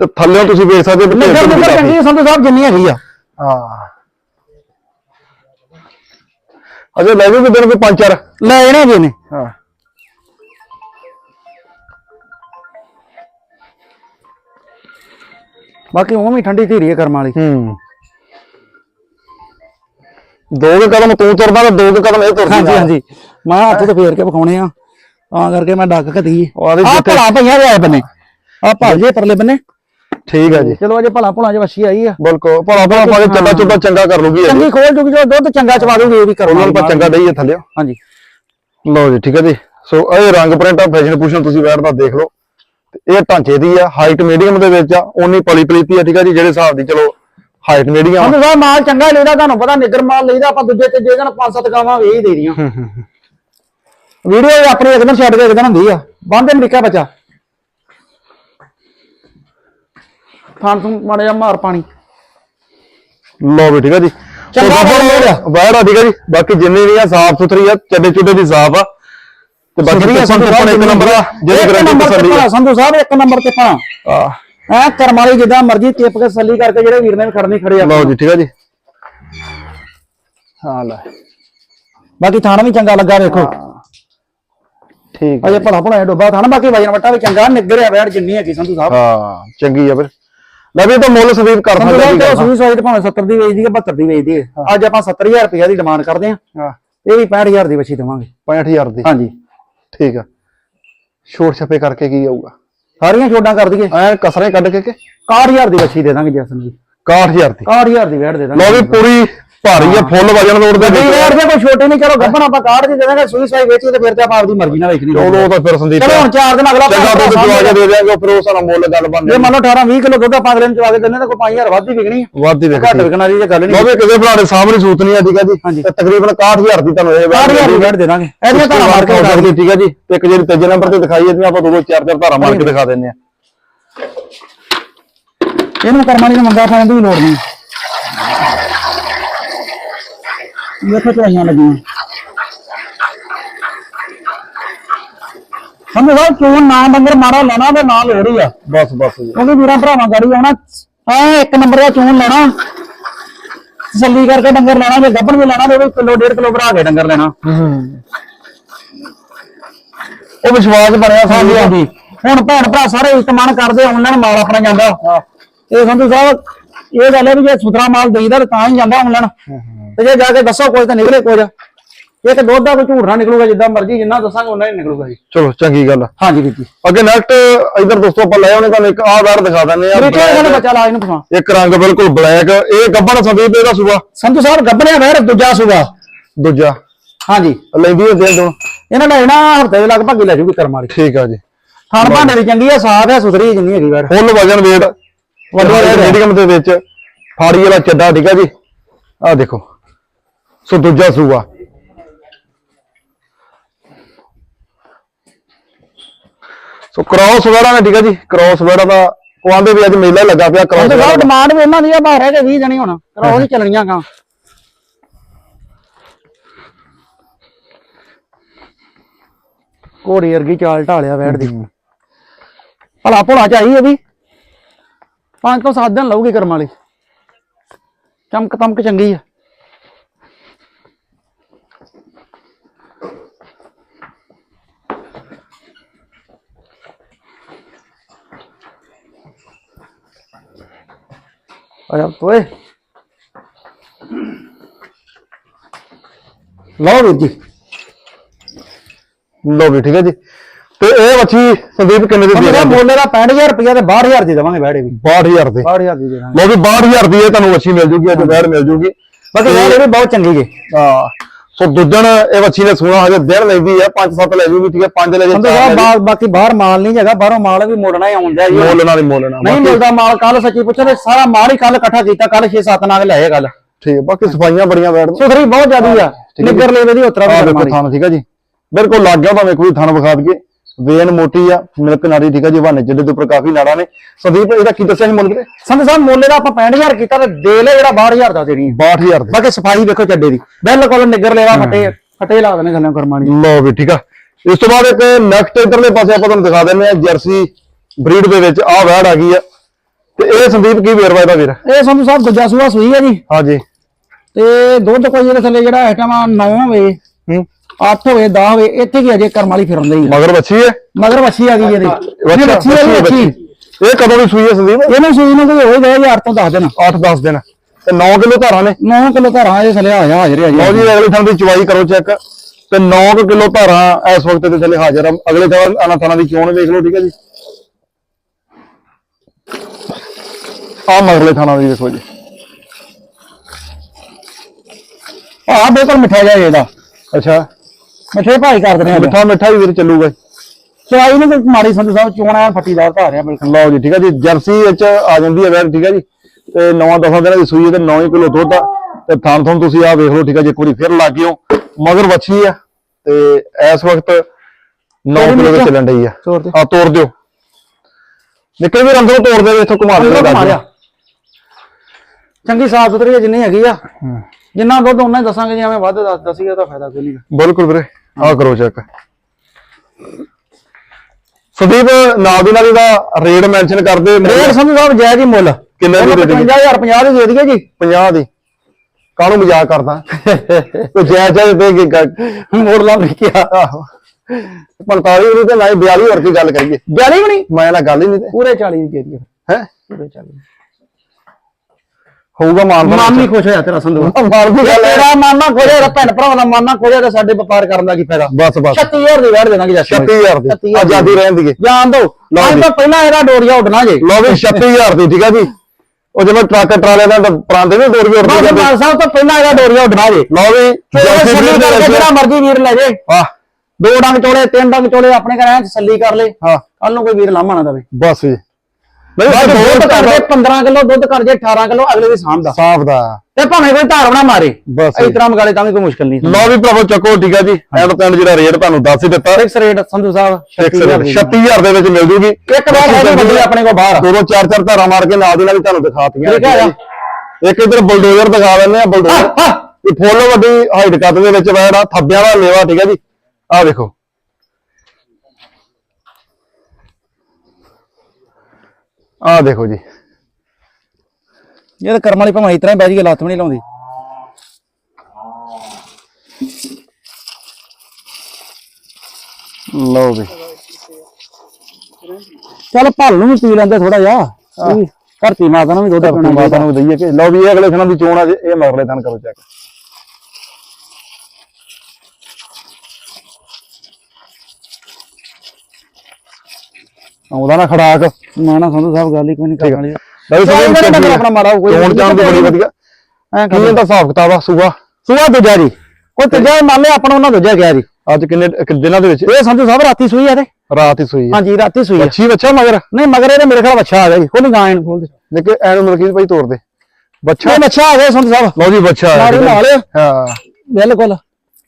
ਤੇ ਥੱਲੇੋਂ ਤੁਸੀਂ ਵੇਖ ਸਕਦੇ ਹੋ ਵੀ
ਨਿੱਗਰ
ਢੂੰਚੀ
ਚੰਗੀ ਸੰਧੂ ਸਾਹਿਬ ਜਿੰਨੀ ਹੈਗੀ ਆ
ਹਾਂ। ਅਜੇ ਲੈ ਜੂਗੀ ਦਿਨ ਕੋਈ ਪੰਜ ਚਾਰ।
ਲੈ ਇਹਨੇ ਜੀ ਨੇ
ਹਾਂ।
ਬਾਕੀ ਉਹ ਵੀ ਠੰਡੀ ਧੀਰੀ ਹੈ ਕਰਮ ਵਾਲੀ।
ਹੂੰ। ਦੋ ਕੁ ਕਦਮ ਤੂੰ ਤੁਰਦਾ ਤੇ ਦੋ ਕੁ ਕਦਮ ਇਹ ਤੁਰਦੀ
ਹਾਂਜੀ। ਹਾਂਜੀ। ਮੈਂ ਹੱਥ ਤੇ ਫੇਰ ਕੇ ਵਿਖਾਉਣੇ ਆ। ਤਾਂ ਕਰਕੇ ਮੈਂ ਡੱਕ ਘਤੀ
ਉਹ ਆਂਹਦੀ
ਆ
ਜਿੱਥੇ-
ਭਲਾ ਭਈਆਂ ਦੇ ਆਏ ਬੰਨੇ। ਆ ਭਾਲ ਜੇ। ਪਰਲੇ ਬੰਨੇ।
ਠੀਕ ਹੈ ਜੀ।
ਚਲੋ ਅਜੇ ਭਲਾ ਭੁਲਾ ਜੇ ਵਸੀ ਆਈ ਆ।
ਬਿਲਕੁਲ। ਭਲਾ ਭਲਾ ਪਾ ਕੇ ਚੱਡਾ ਚੁੱਡਾ ਚੰਗਾ ਕਰ ਲੂਗੀ ਇਹ
ਚੰਗੀ ਖੋਲ ਜੂਗੀ ਜੋ ਦੁੱਧ ਚੰਗਾ ਚਵਾ ਦੂਗੀ ਇਹ ਵੀ ਕਰੋ
ਉਹਨਾਂ ਨੂੰ ਚੰਗਾ ਦਈਏ ਥੱਲੇ।
ਹਾਂਜੀ।
ਲਓ ਜੀ ਠੀਕ ਹੈ ਜੀ। ਸੋ ਇਹ ਰੰਗ ਪ੍ਰਿੰਟ ਆ ਫੈਸ਼ਨ ਪੂਸ਼ਨ ਤੁਸੀਂ ਬੈਠ ਦਾ ਦੇਖ ਲਓ। ਤੇ ਇਹ ਢਾਂਚੇ ਦੀ ਆ ਹਾਈਟ ਮੀਡੀਅਮ ਦੇ ਵਿੱਚ ਆ ਉਨੀ ਪਲੀ ਪਲੀਤੀ ਆ ਠੀਕ ਹੈ ਜੀ ਜਿਹੜੇ ਹਿਸਾਬ ਦੀ ਚਲੋ ਹਾਈਟ ਮੀਡੀਅਮ
ਸੰਧੂ ਸਾਹਿਬ ਮਾਲ ਚੰਗਾ ਲੈਦਾ ਤੁਹਾਨੂੰ ਪਤਾ ਨਿੱਗਰ ਮਾਲ ਲਈਦਾ ਆਪਾਂ ਦੂਜੇ ਤੇ ਜੇ ਦਿਨ ਪੰਜ ਸੱਤ ਗਾਵਾਂ ਵੇਚ ਦੇ ਦੀਆਂ ਵੀਡੀਓ ਆਪਣੀ ਇੱਕ ਦਿਨ ਛੱਡ ਕੇ ਇੱਕ ਦਿਨ ਹੁੰਦੀ ਆ। ਬੰਦੇ ਅਮਰੀਕਾ ਬੱਚਾ। ਥਾਂ ਤੋਂ ਮਾੜਾ ਮਾਰ ਪਾਣੀ।
ਲਓ ਵੀ ਠੀਕ ਹੈ ਜੀ।
ਚੰਗਾ
ਆ ਠੀਕ ਹੈ ਜੀ। ਬਾਕੀ ਜਿੰਨੀ ਵੀ ਆ ਸਾਫ਼ ਸੁਥਰੀ ਆ ਚੱਡੇ ਚੁੱਡੇ ਦੀ ਸਾਫ਼ ਆ। ਤੇ ਬਾਕੀ
ਆ,
ਸੰਧੂ ਸਾਹਿਬ ਇੱਕ ਨੰਬਰ ਆ ਜਿਹੜੀ ਗਰੰਟੀ ਆ।
ਸੰਧੂ ਸਾਹਿਬ ਇੱਕ ਨੰਬਰ ਤੇ ਪਾ
ਆ
ਐ ਕਰਮ ਵਾਲੀ ਜਿੱਦਾਂ ਮਰਜ਼ੀ ਚਿਪ ਕੇ ਸੱਲੀ ਕਰਕੇ ਜਿਹੜੇ ਵੀਰ ਨੇ ਖੜਨੀ ਖੜੇ ਆ।
ਲਓ ਜੀ ਠੀਕ ਹੈ ਜੀ। ਹਾਂ ਲੈ।
ਬਾਕੀ ਥਾਣਾ ਵੀ ਚੰਗਾ ਲੱਗਾ ਵੇਖੋ।
ਠੀਕ
ਅਜੇ ਭਲਾ ਭਲਾ ਡੋਬਾ ਥਾਣਾ ਬਾਕੀ ਵਜਨ ਵਟਾ ਵੀ ਚੰਗਾ ਨਿੱਗਰਿਆ ਵੈੜ ਜਿੰਨੀ ਹੈਗੀ ਸੰਧੂ ਸਾਹਿਬ।
ਹਾਂ ਚੰਗੀ ਆ ਫਿਰ। ਲੈ ਵੀ ਤਾਂ ਮੁੱਲ ਸਵੀਪ ਕਰ ਸਕਦੇ
ਸਾਹਿਬ
ਆ
ਤੇ ਸੂਈ ਸੋਈ ਤੇ ਭਾਵੇਂ 70 ਦੀ ਵੇਚਦੀ ਹੈ 72 ਦੀ ਵੇਚਦੀ ਹੈ। ਅੱਜ ਆਪਾਂ 70000 ਰੁਪਏ ਦੀ ਡਿਮਾਂਡ ਕਰਦੇ ਆ।
ਹਾਂ।
ਇਹ ਵੀ 65000 ਦੀ ਬੱਚੀ ਦੇਵਾਂਗੇ।
65000 ਦੀ।
ਹਾਂਜੀ।
ਠੀਕ ਆ। ਛੋਟ ਛਪੇ ਕਰਕੇ ਕੀ ਆਊਗਾ?
ਸਾਰੀਆਂ ਛੋਡਾਂ ਕਰ ਦਈਏ।
ਐ ਕਸਰੇ ਕੱਢ ਕੇ ਕਿ?
61000 ਦੀ ਬੱਚੀ ਦੇ ਦਾਂਗੇ ਜਸਨ ਜੀ
61000 ਦੀ।
61000 ਦੀ ਵੈੜ ਦੇ ਦਾਂਗੇ।
ਲਓ ਵੀ ਪੂਰੀ ਭਾਰੀ ਆ ਫੁੱਲ ਵਜਨ ਲੋੜ ਦੇ ਵਿੱਚ
ਵੈੜ ਜੇ ਕੋਈ ਛੋਟੇ ਨਹੀਂ ਚਲੋ ਗੱਭਣ ਆਪਾਂ ਕਾੜ ਦੀ ਦੇ ਦਾਂਗੇ ਸੂਈ ਸੋਈ ਵੇਚੀ ਤੇ ਫਿਰ ਤੇ ਆਪਾਂ ਆਪਦੀ ਮਰਜ਼ੀ ਨਾਲ ਵੇਚਣੀ
ਚਲੋ ਉਹ ਤਾਂ ਫਿਰ ਸੰਦੀਪ
ਚਲੋ ਹੁਣ ਚਾਰ ਦਿਨ ਅਗਲਾ
ਚੰਗਾ ਦੁੱਧ ਚਵਾ ਕੇ ਦੇ ਦਿਆਂਗੇ ਫਿਰ ਉਹ ਸਾਡਾ ਮੁੱਲ ਗੱਲ ਬਣ
ਜੇ ਮੰਨ ਲਓ 18 20 ਕਿਲੋ ਦੁੱਧ ਆਪਾਂ ਅਗਲੇ ਨੂੰ ਚਵਾ ਕੇ ਦਿੰਦੇ ਤਾਂ ਕੋਈ 5000 ਵੱਧ ਹੀ ਵਿਕਣੀ ਆ।
ਵਾਦੀ ਵੇਖ
ਘੱਟ ਵਿਕਣ ਵਾਲੀ ਜੇ ਗੱਲ ਨਹੀਂ।
ਵੀ ਕਿਸੇ ਭਰਾ ਦੇ ਸਾਹਮਣੇ ਸੂਤ ਨਹੀਂ ਆ ਠੀਕ ਆ ਜੀ?
ਹਾਂਜੀ।
ਤੇ ਤਕਰੀਬਨ 61000 ਦੀ ਤੁਹਾਨੂੰ ਇਹ
61000 ਦੀ ਦੇ ਦਾਂਗੇ। ਇਹਦੀਆਂ ਤਾਂ ਮਾਰ ਕੇ
ਹੋ
ਦਿਖਾ
ਠੀਕ ਆ ਜੀ? ਤੇ ਇੱਕ ਜਿਹੜੀ ਤੀਜੇ ਨੰਬਰ ਤੇ ਦਿਖਾਈ ਇਹਦੀਆਂ ਆਪਾਂ ਦੋ ਦੋ ਚਾਰ ਚਾਰ ਧਾਰਾ ਮਾਰ ਕੇ ਦਿਖਾ ਦਿੰਨੇ ਆ।
ਇਹਨੂੰ ਕਰਮਾਂ ਦੀ ਮੰਗਾ ਪਾਉਣ ਦੀ ਲੋੜ ਨਹੀਂ। ਵੇਖੋ ਚੜਾਈਆਂ ਲੱਗੀਆਂ। ਸਾਨੂੰ ਸਾਹਿਬ ਕਿਉਂ ਨਾ ਡੰਗਰ ਮਾਰਾ ਲੈਣਾ ਤੇ ਨਾਲ ਹੋ ਰਹੀ ਆ।
ਬਸ ਬਸ ਜੀ।
ਕਿਉਂਕਿ ਵੀਰਾਂ ਭਰਾਵਾਂ ਗਾੜੀ ਆਉਣਾ। ਐ ਇੱਕ ਨੰਬਰ ਦਾ ਚੂਨ ਲੈਣਾ। ਤਸੱਲੀ ਕਰਕੇ ਡੰਗਰ ਲੈਣਾ ਜੇ ਗੱਭਣ ਵੀ ਲੈਣਾ ਤੇ ਉਹ ਕਿਲੋ ਡੇਢ ਕਿਲੋ ਭਰਾ ਕੇ ਡੰਗਰ ਲੈਣਾ।
ਉਹ ਵਿਸ਼ਵਾਸ ਬਣਿਆ
ਹਾਂਜੀ
ਸਾਨੂੰ
ਹਾਂਜੀ। ਹੁਣ ਭੈਣ ਭਰਾ ਸਾਰੇ ਇਸਤਮਾਨ ਕਰਦੇ ਆਨਲਾਈਨ ਮਾਲ ਆਪਣਾ ਜਾਂਦਾ। ਇਹ ਸੰਧੂ ਸਾਹਿਬ ਇਹ ਗੱਲ ਹੈ ਵੀ ਜੇ ਸੁਥਰਾ ਮਾਲ ਦੇਈਦਾ ਤਾਂ ਤਾਂ ਹੀ ਜਾਂਦਾ ਆਨਲਾਈਨ ਤੇ ਜੇ ਜਾ ਕੇ ਦੱਸੋ ਕੁਝ ਤਾਂ ਨਿਕਲੇ ਕੁਝ ਇੱਕ ਦੁੱਧ ਦਾ ਕੋਈ ਝੂਠ ਨਾ ਨਿਕਲੂਗਾ ਜਿੱਦਾਂ ਮਰਜ਼ੀ ਜਿੰਨਾ ਦੱਸਾਂਗੇ ਉਹਨਾਂ ਹੀ ਨਿਕਲੂਗਾ ਜੀ।
ਚਲੋ ਚੰਗੀ ਗੱਲ ਆ।
ਹਾਂਜੀ ਵੀਰ ਜੀ।
ਅੱਗੇ ਨੈਕਸਟ ਇਧਰ ਦੋਸਤੋ ਆਪਾਂ ਲੈ ਆਉਣੇ ਤੁਹਾਨੂੰ ਇੱਕ ਆਹ ਵੈੜ ਦਿਖਾ ਦਿੰਦੇ ਆ
ਵੀਰ ਜੀ ਇਹਨਾਂ ਬੱਚਾ ਲਾ ਇਹਨੂੰ ਪਸਾ
ਇੱਕ ਰੰਗ ਬਿਲਕੁਲ ਬਲੈਕ ਇਹ ਗੱਬੜ ਸੰਦੀਪ ਇਹਦਾ ਸੂਆ।
ਸੰਧੂ ਸਾਹਿਬ ਗੱਬਣਿਆ ਵੈਰ ਦੂਜਾ ਸੂਗਾ
ਦੂਜਾ।
ਹਾਂਜੀ।
ਲੈਂਦੀ ਹੈ ਦੇ ਦੋ।
ਇਹਨਾਂ ਦਾ ਨਾ ਹਫ਼ਤੇ ਦੇ ਲਗਭਗ ਹੀ ਲੈ ਜੂਗੀ ਕਰਮ ਵਾਲੀ।
ਠੀਕ ਆ ਜੀ।
ਥਣ ਭਾਂਡੇ ਦੀ ਚੰਗੀ ਆ ਸਾਫ਼ ਹੈ ਸੁਥਰੀ ਜਿੰਨੀ ਹੈਗੀ ਵੈਰ।
ਫੁੱਲ ਵਜਨ weight
ਵੱਡੀ weight ਹੈ।
ਮੀਡੀਅਮ ਦੇ ਵਿੱਚ। ਫਾੜੀ ਵਾਲਾ ਚੱਡਾ ਠੀਕ ਆ ਜੀ। ਆਹ ਦੇਖੋ। ਸੋ ਦੂਜਾ ਸੂਆ। ਸੋ ਕ੍ਰਾਸ ਵਗੈਰਾ ਨੇ ਠੀਕ ਆ ਜੀ? ਕ੍ਰਾਸ ਵਗੈਰਾ ਦਾ ਉਹ ਆਂਦੇ ਵੀ ਅੱਜ ਮੇਲਾ ਹੀ ਲੱਗਾ ਪਿਆ ਕ੍ਰਾਸ ਦਾ।
ਡਿਮਾਂਡ ਵੀ ਇਹਨਾਂ ਦੀ ਆ ਬਾਹਰ ਹੈ ਕਿ 20 ਜਣੀ ਹੁਣ। ਕਰੋ ਨਹੀਂ ਚੱਲਣੀਆਂ ਕਾਂ ਘੋੜੀ ਵਰਗੀ ਚਾਲ ਢਾਲਿਆ ਵੈੜ ਦੀ। ਭਲਾ ਭੋਲਾ ਚਾਹੀ ਇਹਦੀ ਪੰਜ ਤੋਂ ਸੱਤ ਦਿਨ ਲਊਗੀ ਕਰਮ ਵਾਲੀ। ਚਮਕ ਤਮਕ ਚੰਗੀ ਆ। ਆਇਆ ਤੋਏ ਲਓ ਵੀਰ ਜੀ
ਲਓ ਵੀ ਠੀਕ ਹੈ ਜੀ ਤੇ ਇਹ ਵੱਛੀ ਸੰਦੀਪ ਕਿੰਨੇ ਦੀ ਦੇ
ਮੇਰਾ
ਰਹੇ
ਬੋਲੇ ਦਾ 65000 ਰੁਪਇਆ ਤੇ 62000 ਦੀ ਦੇਵਾਂਗੇ ਬੈੜੇ ਵੀ
62000 ਦੇ
62000 ਦੀ ਦੇ ਦਾਂਗੇ
ਲਓ ਵੀ 62000 ਦੀ ਇਹ ਤੁਹਾਨੂੰ ਵੱਛੀ ਮਿਲ ਜੂਗੀ ਅੱਜ ਵੈੜ ਮਿਲ ਜੂਗੀ
ਬਾਕੀ ਬੈੜੇ ਵੀ ਬਹੁਤ ਚੰਗੀ ਜੇ
ਹਾਂ ਸੋ ਦੁੱਧਣ ਇਹ ਵੱਛੀ ਨੇ ਸੂਣਾ ਹਜੇ ਦਿਨ ਲੈਂਦੀ ਹੈ 5-7 ਲੈ ਜੂਗੀ ਠੀਕ ਹੈ 5 ਲੈ ਜੇ
ਸੰਧੂ ਸਾਹਿਬ ਬਾਕੀ ਬਾਹਰ ਮਾਲ ਨਹੀਂ ਹੈਗਾ ਬਾਹਰੋਂ ਮਾਲ ਵੀ ਮੋੜਨਾ ਹੀ ਆਉਂਦਾ ਜੀ।
ਮੋਲ ਨਾਲ ਹੀ ਮੋਲ ਨਾਲ
ਨਹੀਂ ਮਿਲਦਾ ਮਾਲ ਕੱਲ ਸੱਚੀ ਪੁੱਛੋ ਤੇ ਸਾਰਾ ਮਾਲ ਹੀ ਕੱਲ ਇਕੱਠਾ ਕੀਤਾ ਕੱਲ 6-7 ਨਾਗ ਲਿਆਏ ਗੱਲ
ਠੀਕ ਹੈ ਬਾਕੀ ਸਫਾਈਆਂ ਬੜੀਆਂ ਦੀਆਂ
ਸੁਥਰੀ ਬਹੁਤ ਜ਼ਿਆਦੀ ਆ। ਨਿੱਗਰ ਲੈਵੇ ਦੀ ਉਤਰਾ ਵੀ
ਠੀਕ ਹੈ ਜੀ। ਬਿਲਕੁਲ ਲੱਗ ਗਿਆ ਭਾਵੇਂ ਕੋਈ ਥਾਨ ਵਿਖਾ ਦਈਏ। ਵੇਨ ਮੋਟੀ ਆ ਮਿਲਕ ਨਾੜੀ ਠੀਕ ਹੈ ਜੀ ਹਵਾਨੇ ਜਿਹਦੇ ਦੇ ਉੱਪਰ ਕਾਫੀ ਨਾੜਾਂ ਨੇ। ਸੰਦੀਪ ਇਹਦਾ ਕੀ ਦੱਸਿਆ ਸੀ ਮੁੱਲ ਵੀਰੇ?
ਸੰਧੂ ਸਾਹਿਬ ਮੋਲੇ ਦਾ ਆਪਾਂ 65000 ਕੀਤਾ ਤੇ ਦੇ ਲੈ ਜਿਹੜਾ 12000 ਦਾ ਦੇਣੀ ਹੈ
62000 ਦੇ।
ਬਾਕੀ ਸਫ਼ਾਈ ਵੇਖੋ ਚੱਡੇ ਦੀ। ਬਿਲਕੁਲ ਨਿੱਗਰ ਲੈਵਾ ਫਟੇ ਫਟੇ ਲਾ ਦੇਣੇ ਗੱਲਾਂ ਕਰਮਾਣੀ
ਲਓ ਵੀ ਠੀਕ ਆ। ਇਸ ਤੋਂ ਬਾਅਦ ਇੱਕ ਨੈਕਸਟ ਇਧਰਲੇ ਪਾਸੇ ਆਪਾਂ ਤੁਹਾਨੂੰ ਦਿਖਾ ਦਿੰਦੇ ਆ ਜਰਸੀ ਬਰੀਡ ਦੇ ਵਿੱਚ ਆਹ ਵੈੜ ਆ ਗਈ ਆ। ਤੇ ਇਹ ਸੰਦੀਪ ਕੀ ਵੇਰਵਾ ਇਹਦਾ ਵੀਰ?
ਇਹ ਸੰਧੂ ਸਾਹਿਬ ਦੂਜਾ ਸੂਆ ਸੂਈ ਹੈ ਜੀ।
ਹਾਂਜੀ।
ਤੇ ਦੁੱਧ ਕੋਈ ਇਹਦੇ ਥੱਲੇ ਜਿਹੜਾ ਆਈਟਮ ਆ 9 ਹੋਵੇ
ਹੂੰ।
8 ਹੋਵੇ 10 ਹੋਵੇ ਇੱਥੇ ਕੀ ਅਜੇ ਕਰਮ ਵਾਲੀ ਫਿਰਦੇ ਹੀ ਆ।
ਮਗਰ ਬੱਚੀ ਹੈ
ਮਗਰ ਵੱਛੀ ਆ ਗਈ ਇਹਦੀ। ਇਹਦੀ ਵੱਛੀ ਆ ਗਈ ਵੱਛੀ।
ਇਹ ਕਦੋਂ ਦੀ ਸੂਈ ਹੈ ਸੰਦੀਪ?
ਇਹਨੂੰ ਸੂਈ ਨੂੰ ਕੋਈ ਗਏ 8 ਤੋਂ 10 ਦਿਨ।
8-10 ਦਿਨ। ਤੇ 9 ਕਿਲੋ ਧਾਰਾਂ ਨੇ?
9 ਕਿਲੋ ਘਰਾਂ ਇਹਦੇ ਥੱਲੇ ਆਇਆ ਹਾਜ਼ਰ ਆ
ਲਓ
ਜੀ
ਜੀ ਅਗਲੇ ਥਾਂ ਦੀ ਚਵਾਈ ਕਰੋ ਚੈੱਕ। ਤੇ 9 ਕਿਲੋ ਧਾਰਾਂ ਇਸ ਵਕਤ ਦੇ ਥੱਲੇ ਹਾਜ਼ਰ ਆ। ਅਗਲੇ ਥਾਂ ਅਨਾ ਥਾਂ ਦੀ ਚੋਣ ਵੇਖ ਲਓ ਠੀਕ ਹੈ ਜੀ। ਆ ਮਗਰਲੇ ਥਾਣਾ ਦੀ ਦੇਖੋ ਜੀ।
ਆ ਬਿਲਕੁਲ ਮਿੱਠਾ ਜਿਹਾ ਇਹਦਾ।
ਅੱਛਾ।
ਮਿੱਠੇ ਭਾਈ ਕਰ ਦਿੰਦੇ ਆ
ਮਿੱਠਾ ਮਿੱਠਾ ਹੀ ਵੀਰ ਚੱਲੂਗਾ।
ਚਵਾਈ ਨੂੰ ਕੋਈ ਮਾੜੀ ਸੰਧੂ ਸਾਹਿਬ ਚੋਣਾ ਫੱਟੀਦਾਰ ਧਾਰ ਰਿਹਾ ਬਿਲਕੁਲ
ਲਓ ਜੀ ਠੀਕ ਹੈ ਜੀ ਜਰਸੀ ਵਿੱਚ ਆ ਜਾਂਦੀ ਹੈ ਵੈਰ ਠੀਕ ਹੈ ਜੀ। ਤੇ 9-10 ਦਿਨਾਂ ਦੀ ਸੂਈ ਤੇ 9 ਕਿਲੋ ਦੁੱਧ ਆ। ਤੇ ਥਾਂ ਥਾਂ ਤੁਸੀਂ ਆ ਵੇਖ ਲਓ ਠੀਕ ਹੈ ਜੀ ਇੱਕ ਵਾਰੀ ਫਿਰ ਲੱਗ ਗਿਓ ਮਗਰ ਵੱਛੀ ਆ ਤੇ ਇਸ ਵਕਤ 9 ਕਿਲੋ ਦੇ ਚੱਲਣ ਡਈ ਆ। ਆ ਤੋੜ ਦਿਓ। ਨਿਕਲ ਵੀ ਅੰਦਰੋਂ ਤੋੜ ਦੇ ਇੱਥੋਂ ਘੁਮਾ ਦੇ।
ਚੰਗੀ ਸਾਫ਼ ਸੁਥਰੀ ਜਿੰਨੀ ਹੈਗੀ ਆ। ਜਿੰਨਾ ਦੁੱਧ ਉਹਨਾਂ ਹੀ ਦੱਸਾਂਗੇ ਜੀ ਐਵੇਂ ਵੱਧ ਦੱਸ ਦਸੀਏ ਤਾਂ ਫਾਇਦਾ ਕੋਈ ਨਹੀਂ
ਬਿਲਕੁਲ ਵੀਰੇ ਆ ਕਰੋ ਚੈੱਕ ਸੰਦੀਪ ਨਾਲ ਦੀ ਨਾਲ ਇਹਦਾ ਰੇਟ ਮੈਂਸ਼ਨ ਕਰਦੇ
ਰੇਟ ਸੰਧੂ ਸਾਹਿਬ ਜਾਇਜ਼ ਹੀ ਮੁੱਲ।
ਕਿੰਨੇ ਦੀ ਦੇ ਦੇਣੀ?
55000 50 ਦੀ ਦੇ ਦਈਏ ਜੀ।
50 ਦੀ। ਕਾਹਨੂੰ ਮਜ਼ਾਕ ਕਰਦਾ? ਕੋਈ ਜੈ ਜੈ ਦੇ ਕੇ ਗ-
ਮੋੜ ਲਾ ਵੀ ਕਿਹਾ
ਆਹੋ। 45 ਦੀ ਤੇ ਨਾ 42 ਹੋਰ ਕੀ ਗੱਲ ਕਰੀਏ?
42 ਵੀ ਨਹੀਂ?
ਮੈਂ ਨਾ ਗੱਲ ਹੀ ਨਹੀਂ ਤੇ।
ਪੂਰੇ 40 ਦੀ ਦੇ ਦਈਏ।
ਹੈ?
ਪੂਰੇ 40
ਹੋਊਗਾ ਮਾਨ
ਮਨ ਨਹੀਂ ਖੁਸ਼ ਹੋਇਆ ਤੇਰਾ ਸੰਧੂ
ਮਾਨ ਦੀ ਗੱਲ ਹੈ
ਤੇਰਾ ਮਨ ਨਾ ਖੋਜੇ ਤੇਰਾ ਭੈਣ ਭਰਾਵਾਂ ਦਾ ਮਨ ਨਾ ਖੋਜੇ ਤੇ ਸਾਡੇ ਵਪਾਰ ਕਰਨ ਦਾ ਕੀ ਫਾਇਦਾ?
ਬਸ ਬਸ।
36000 ਦੀ ਵੜ ਦੇਣਾਗੇ ਜੱਟ
36000 ਦੀ।
36,000
ਆਜ਼ਾਦੀ ਰਹਿਣ ਦੀਏ।
ਜਾਣ ਦੋ। ਅੱਜ। ਤੋਂ ਪਹਿਲਾਂ ਇਹਦਾ ਡੋਰੀਆ ਉੱਡਣਾ ਜੇ।
ਲਓ ਵੀ 36000 ਦੀ ਠੀਕ ਆ ਜੀ। ਉਹ ਜਿਵੇਂ ਟਰੱਕ ਟਰਾਲੇ ਦਾ ਪਰਾਂਦੇ ਨੇ ਵੀ ਉੱਡਦੇ ਜਾਂਦੇ।
ਮਾਲ ਸਾਹਿਬ ਤੋਂ ਪਹਿਲਾਂ ਇਹਦਾ ਡੋਰੀਆ ਉੱਡਣਾ ਜੇ।
ਲਓ ਵੀ
ਤੇ ਸੱਲੀ ਜਿਹੜਾ ਮਰਜ਼ੀ ਵੀਰ ਲੈ ਜੇ।
ਆਹ
ਦੋ ਡੰਗ ਚੋਲੇ ਤਿੰਨ ਡੰਗ ਚੋਲੇ ਆਪਣੇ ਘਰ ਐ ਤਸੱਲੀ ਕਰ ਲੈ।
ਹਾਂ।
ਕੱਲ ਨੂੰ ਕੋਈ ਵੀਰ ਲਾਮਾ ਨਾ ਦਵੇ।
ਬਸ ਜੀ। ਨਹੀਂ
ਦੁੱਧ
ਬਹੁਤ
ਕਰ ਜੇ 15 ਕਿਲੋ ਦੁੱਧ ਕਰ ਜੇ 18 ਕਿਲੋ ਅਗਲੇ ਦੀ ਸਾਂਭ ਦਾ।
ਸਾਫ਼ ਦਾ।
ਤੇ ਭਾਵੇਂ ਕੋਈ ਧਾਰ ਬਣਾ ਮਾਰੇ
ਬਸ
ਇਸ ਤਰ੍ਹਾਂ ਮਗਾਲੇ ਤਾਂ ਵੀ ਕੋਈ ਮੁਸ਼ਕਲ ਨਹੀਂ।
ਲਓ ਵੀ ਭਰਾਵੋ ਚੱਕੋ ਠੀਕ ਆ ਜੀ। ਐਂਡ ਪਿੰਡ ਜਿਹੜਾ ਰੇਟ ਤੁਹਾਨੂੰ ਦੱਸ ਹੀ ਦਿੱਤਾ।
ਫਿਕਸ ਰੇਟ ਸੰਧੂ ਸਾਹਿਬ 36000 ਦੀ।
36000 ਦੇ ਵਿੱਚ ਮਿਲ ਜੂਗੀ।
ਇੱਕ ਵਾਰ ਹੈ ਵੱਡੀ ਆਪਣੇ ਕੋਲ ਬਾਹਰ
ਦੋ ਦੋ ਚਾਰ ਚਾਰ ਧਾਰਾਂ ਮਾਰ ਕੇ ਨਾਲ ਦੀ ਨਾਲ ਤੁਹਾਨੂੰ ਦਿਖਾਤੀਆਂ।
ਠੀਕ ਹੈ
ਇੱਕ ਇਧਰ ਬੁਲਡੋਜ਼ਰ ਦਿਖਾ ਦਿੰਦੇ ਆ ਬੁਲਡੋਜ਼ਰ। ਇਹ ਫੁੱਲ ਵੱਡੀ ਹਾਈਟ ਕੱਦ ਦੇ ਵਿੱਚ ਵੈੜਾ ਥੱਬਿਆਂ ਦਾ ਲੇਵਾ ਠੀਕ ਹੈ ਜੀ। ਆਹ ਦੇਖੋ। ਆਹ ਦੇਖੋ ਜੀ।
ਇਹ ਤਾਂ ਕਰਮ ਵਾਲੀ ਭਾਵੇਂ ਇਸ ਤਰ੍ਹਾਂ ਹੀ ਬਹਿ ਜੀ ਲੱਤ ਵੀ ਨਹੀਂ ਲਾਉਂਦੀ।
ਲਓ ਵੀ।
ਚੱਲ ਭਲ ਨੂੰ ਵੀ ਪੀ ਲੈਂਦੇ ਥੋੜਾ ਜਿਹਾ। ਧਰਤੀ ਮਾਤਾ ਨੂੰ ਵੀ ਦੁੱਧ
ਆਪਣੀ
ਪੀਣਾ
ਮਾਤਾ ਨੂੰ ਦਈਏ ਕਿ ਲਓ ਵੀ ਇਹ ਅਗਲੇ ਥਾਂ ਦੀ ਚੋਣ ਆ ਜੀ ਇਹ ਮਗਰਲੇ ਥਾਂ ਕਰੋ ਚੈੱਕ ਆਉਂਦਾ ਨਾ ਖੜਾਕ
ਮੈਂ ਨਾ ਸੰਧੂ ਸਾਹਿਬ ਗੱਲ ਹੀ ਕੋਈ ਨਹੀਂ ਕਰਨ। ਵਾਲੀ
ਬਾਈ
ਇਹਨਾਂ ਨੇ ਆਪਣਾ ਮਾੜਾ ਕੋਈ
ਚੋਣ ਚਾਣ ਦੀ ਬੜੀ ਵਧੀਆ।
ਐ
ਕੀ ਇਹਦਾ ਹਿਸਾਬ ਕਿਤਾਬ ਆ ਸੂਆ।
ਸੂਆ ਦੂਜਾ ਜੀ। ਕੋਈ ਤੀਜਾ ਮੰਨ ਲਿਆ ਆਪਣਾ ਉਹਨਾਂ ਦੂਜਾ ਗਿਆ ਜੀ।
ਅੱਜ ਕਿੰਨੇ ਇੱਕ ਦਿਨਾਂ ਦੇ ਵਿੱਚ?
ਇਹ ਸੰਧੂ ਸਾਹਿਬ ਰਾਤੀ ਸੂਈ ਆ ਤੇ।
ਰਾਤ ਹੀ ਸੂਈ
ਹਾਂਜੀ ਰਾਤੀ ਸੂਈ
ਅੱਛੀ ਬੱਚਾ ਮਗਰ?
ਨਹੀਂ ਮਗਰ ਇਹਦੇ ਮੇਰੇ ਖਿਆਲ ਬੱਚਾ ਆ ਗਿਆ ਜੀ। ਕੋਈ ਗਾਂ ਇਹਨੂੰ ਖੋਲ ਦੇ।
ਲੇਕਿਨ ਐਨੂੰ ਮਲਕੀਤ ਭਾਈ ਤੋੜ ਦੇ। ਬੱਚਾ
ਬੱਚਾ ਆ ਗਿਆ ਸੰਧੂ ਸਾਹਿਬ।
ਲਓ ਜੀ ਬੱਚਾ ਆ ਗਿਆ।
ਨਾਲ।
ਹਾਂ।
ਬਿਲਕੁਲ।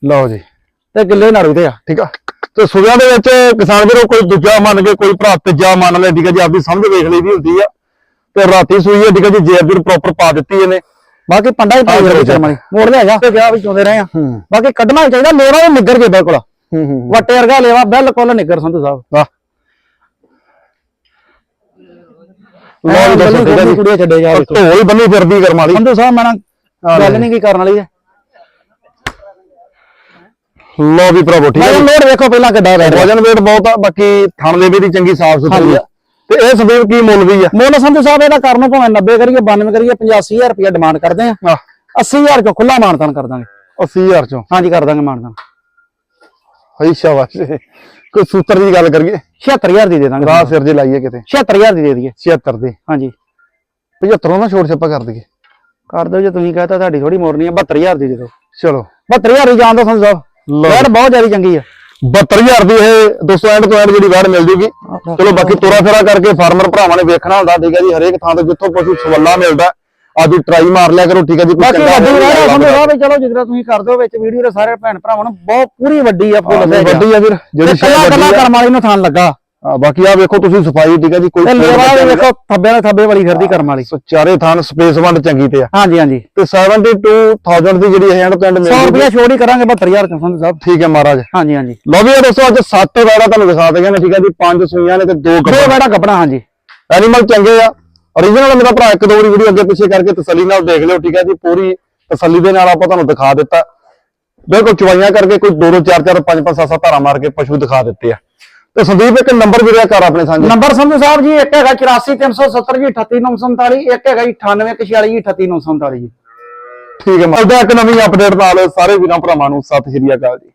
ਲਓ ਜੀ।
ਤੇ ਗਿੱਲੇ ਨਾੜੂ ਤੇ ਆ।
ਠੀਕ ਆ। ਤੇ ਸੂਬਿਆਂ ਦੇ ਵਿੱਚ ਕਿਸਾਨ ਵੀਰੋ ਕੋਈ ਦੂਜਾ ਮੰਨ ਕੇ ਕੋਈ ਭਰਾ ਤੀਜਾ ਮੰਨ ਲੈ ਠੀਕ ਜੀ ਆਪਦੀ ਸਮਝ ਵੇਖ ਲਈ ਦੀ ਹੁੰਦੀ ਆ। ਤੇ ਰਾਤੀ ਸੂਈ ਆ ਠੀਕ ਜੀ ਜੇਰ ਜੁਰ ਪ੍ਰੋਪਰ ਪਾ ਦਿੱਤੀ ਇਹਨੇ।
ਬਾਕੀ ਪੰਡਾ ਹੀ ਪਾਈ ਰਹੇ। ਕਰਮਾਂ ਮੋੜ ਲਿਆ ਜਾ ਤੇ ਗਿਆ ਵੀ ਚੋਂਦੇ ਰਹੇ ਆ।
ਹੂੰ।
ਬਾਕੀ ਕੱਢਣਾ ਚਾਹੀਦਾ ਲੇਵਾ ਵੀ ਨਿੱਗਰ ਜੇ ਬਿਲਕੁਲ।
ਹੂੰ ਹੂੰ
ਵੱਟੇ ਵਰਗਾ ਲੇਵਾ ਬਿਲਕੁਲ ਨਿੱਗਰ ਸੰਧੂ ਸਾਹਿਬ।
ਵਾਹ। ਜੀ ਦੱਸੋ
ਕੁੜੀਆਂ ਛੱਡੇ ਜਾ
ਢੋਲ ਬੰਨੀ ਫਿਰਦੀ ਕਰਮ ਵਾਲੀ।
ਸੰਧੂ ਸਾਹਿਬ ਮੈਂ ਗੱਲ
ਲੈ।
ਨਹੀਂ ਕੀ ਕਰਨ ਵਾਲੀ ਹੈ।
ਲਓ ਵੀ ਭਰਾਵੋ ਠੀਕ ਆ
ਵਜਨ ਲੋਡ ਵੇਖੋ ਪਹਿਲਾਂ ਕਿੱਡਾ ਬੈਠ ਰਿਹਾ
ਵਜਨ weight ਬਹੁਤ ਆ ਬਾਕੀ ਥਣ ਦੇ ਵੀ ਦੀ ਚੰਗੀ ਸਾਫ਼ ਸੁਥਰੀ। ਆ। ਤੇ ਇਹ ਸਬੀਬ ਕੀ ਮੁੱਲ ਵੀ ਆ?
ਮੁੱਲ ਸੰਧੂ ਸਾਹਿਬ ਇਹਦਾ ਕਰਨ ਨੂੰ ਭਾਵੇਂ 90 ਕਰੀਏ 92 ਕਰੀਏ 85000 ਰੁਪਇਆ ਡਿਮਾਂਡ ਕਰਦੇ ਆ।
ਆਹ।
80000 ਚੋਂ ਖੁੱਲਾ ਮਾਨਤਾਨ ਕਰ ਦਾਂਗੇ।
80000 ਚੋਂ?
ਹਾਂਜੀ ਕਰ ਦਾਂਗੇ ਮਾਨਤਾਨ।
ਹਈ ਸ਼ਾਬਾਸ਼। ਕੋਈ ਸੂਤਰ ਦੀ ਗੱਲ ਕਰੀਏ?
76000 ਦੀ ਦੇ ਦਾਂਗੇ।
ਰਾਹ ਸਿਰ ਜੇ ਲਾਈਏ ਕਿਤੇ।
76000 ਦੀ ਦੇ ਦਈਏ।
76 ਦੀ।
ਹਾਂਜੀ।
75 ਨਾ ਛੋੜ ਛੱਪਾ ਕਰ ਦਈਏ।
ਕਰ ਦਿਓ ਜੇ ਤੁਸੀਂ ਕਹਤਾ ਤੁਹਾਡੀ ਥੋੜੀ ਮੋੜਨੀ ਆ 72000 ਦੀ ਦੇ ਦਿਓ।
ਚਲੋ।
72000 ਹੀ ਜਾਣ ਦੋ ਸੰਧੂ ਸਾਹਿਬ।
ਲਓ।
ਵੈੜ ਬਹੁਤ ਜ਼ਿਆਦਾ ਚੰਗੀ ਆ।
72000 ਦੀ ਇਹ 200 ਐਂਡ ਤੋਂ ਐਂਡ ਜਿਹੜੀ ਵੈੜ ਮਿਲ ਜੂਗੀ ਚਲੋ ਬਾਕੀ ਤੋਰਾ ਫੇਰਾ ਕਰਕੇ ਫਾਰਮਰ ਭਰਾਵਾਂ ਨੇ ਵੇਖਣਾ ਹੁੰਦਾ ਠੀਕ ਹੈ ਜੀ ਹਰੇਕ ਥਾਂ ਤੇ ਜਿੱਥੋਂ ਪਸ਼ੂ ਸਵੱਲਾ ਮਿਲਦਾ ਅੱਜ ਟਰਾਈ ਮਾਰ ਲਿਆ ਕਰੋ ਠੀਕ ਹੈ ਜੀ ਕੋਈ
ਬਾਕੀ
ਚੰਗਾ
ਵੱਡੀ ਵੈੜ ਆ
ਲੱਭਦਾ।
ਸਾਹਿਬ ਚਲੋ ਜਿੱਦਾਂ ਤੁਸੀਂ ਕਰ ਦਿਓ ਵਿੱਚ ਵੀਡੀਓ ਦੇ ਸਾਰੇ ਭੈਣ ਭਰਾਵਾਂ ਨੂੰ ਬਹੁਤ ਪੂਰੀ ਵੱਡੀ ਆ ਫੁੱਲ
ਹਾਂ, ਵੱਡੀ ਆ ਵੀਰ ਜਿਹੜੀ ਸ਼ੈ
ਕੱਲਾ ਕੱਲਾ ਕਰਮ ਵਾਲੀ ਨੂੰ ਥਾਨ ਲੱਗਾ।
ਹਾਂ, ਬਾਕੀ ਆ ਵੇਖੋ ਤੁਸੀਂ ਸਫ਼ਾਈ ਠੀਕ ਹੈ ਜੀ ਕੋਈ
ਤੇ ਲੇਵਾ ਵੀ ਵੇਖੋ ਥੱਬੇ ਨਾਲ ਥੱਬੇ ਵਾਲੀ ਫਿਰਦੀ ਕਰਮ ਵਾਲੀ।
ਸੋ ਚਾਰੇ ਥਾਂ ਸਪੇਸ ਵੰਡ ਚੰਗੀ ਤੇ ਆ।
ਹਾਂਜੀ ਹਾਂਜੀ।
ਤੇ 72000 ਦੀ ਜਿਹੜੀ ਹੈਂਡ ਤੋਂ ਐਂਡ
100
ਮਿਲ ਜੂਗੀ
ਰੁਪਇਆ ਛੋੜ ਹੀ ਕਰਾਂਗੇ 72000 ਚ ਸੰਧੂ ਸਾਹਿਬ
ਠੀਕ ਹੈ ਮਹਾਰਾਜ।
ਹਾਂਜੀ ਹਾਂਜੀ।
ਲਓ ਵੀ ਦੋਸਤੋ ਅੱਜ ਸੱਤ ਵੈੜਾ ਤੁਹਾਨੂੰ ਦਿਖਾ ਦੇਗਾ ਨੇ ਠੀਕ ਹੈ ਜੀ ਪੰਜ ਸੂਈਆਂ ਨੇ ਤੇ ਦੋ
ਦੋ
ਗੱਭਣ
ਬੈੜਾ ਕੱਪੜਾ ਹਾਂਜੀ।
ਐਨੀਮਲ ਚੰਗੇ ਆ। Origignal ਮੇਰਾ ਭਰਾ ਇੱਕ ਦੋ ਵਾਰੀ ਵੀਡੀਓ ਅੱਗੇ ਪਿੱਛੇ ਕਰਕੇ ਤਸੱਲੀ ਨਾਲ ਦੇਖ ਲਿਓ ਠੀਕ ਹੈ ਜੀ ਪੂਰੀ ਤਸੱਲੀ ਦੇ ਨਾਲ ਆਪਾਂ ਤੁਹਾਨੂੰ ਦਿਖਾ ਦਿੱਤਾ। ਬਿਲਕੁਲ ਚੁਵਾਈਆਂ ਕਰਕੇ ਕੋਈ ਦੋ ਦੋ ਚਾਰ ਚਾਰ ਪੰਜ ਪੰਜ ਸੱਤ ਸੱਤ ਧਾਰਾ ਮਾਰ ਕੇ ਪਸ਼ੂ ਦਿਖਾ ਦਿੱਤੇ ਆ। ਤੇ ਸੰਦੀਪ ਇੱਕ ਨੰਬਰ ਵੀਰਿਆ ਕਰ ਆਪਣੇ ਸਾਂਝੇ।
ਨੰਬਰ ਸੰਧੂ ਸਾਹਿਬ ਜੀ ਇੱਕ ਹੈਗਾ 84370 ਜੀ 38947 ਇੱਕ ਹੈਗਾ ਜੀ 9846 ਜੀ 38947 ਜੀ।
ਠੀਕ ਹੈ ਮੈਂ ਇੱਕ ਨਵੀਂ ਅਪਡੇਟ ਨਾਲ। ਸਾਰੇ ਵੀਰਾਂ ਭਰਾਵਾਂ ਨੂੰ ਸਤਿ ਸ਼੍ਰੀ ਅਕਾਲ ਜੀ।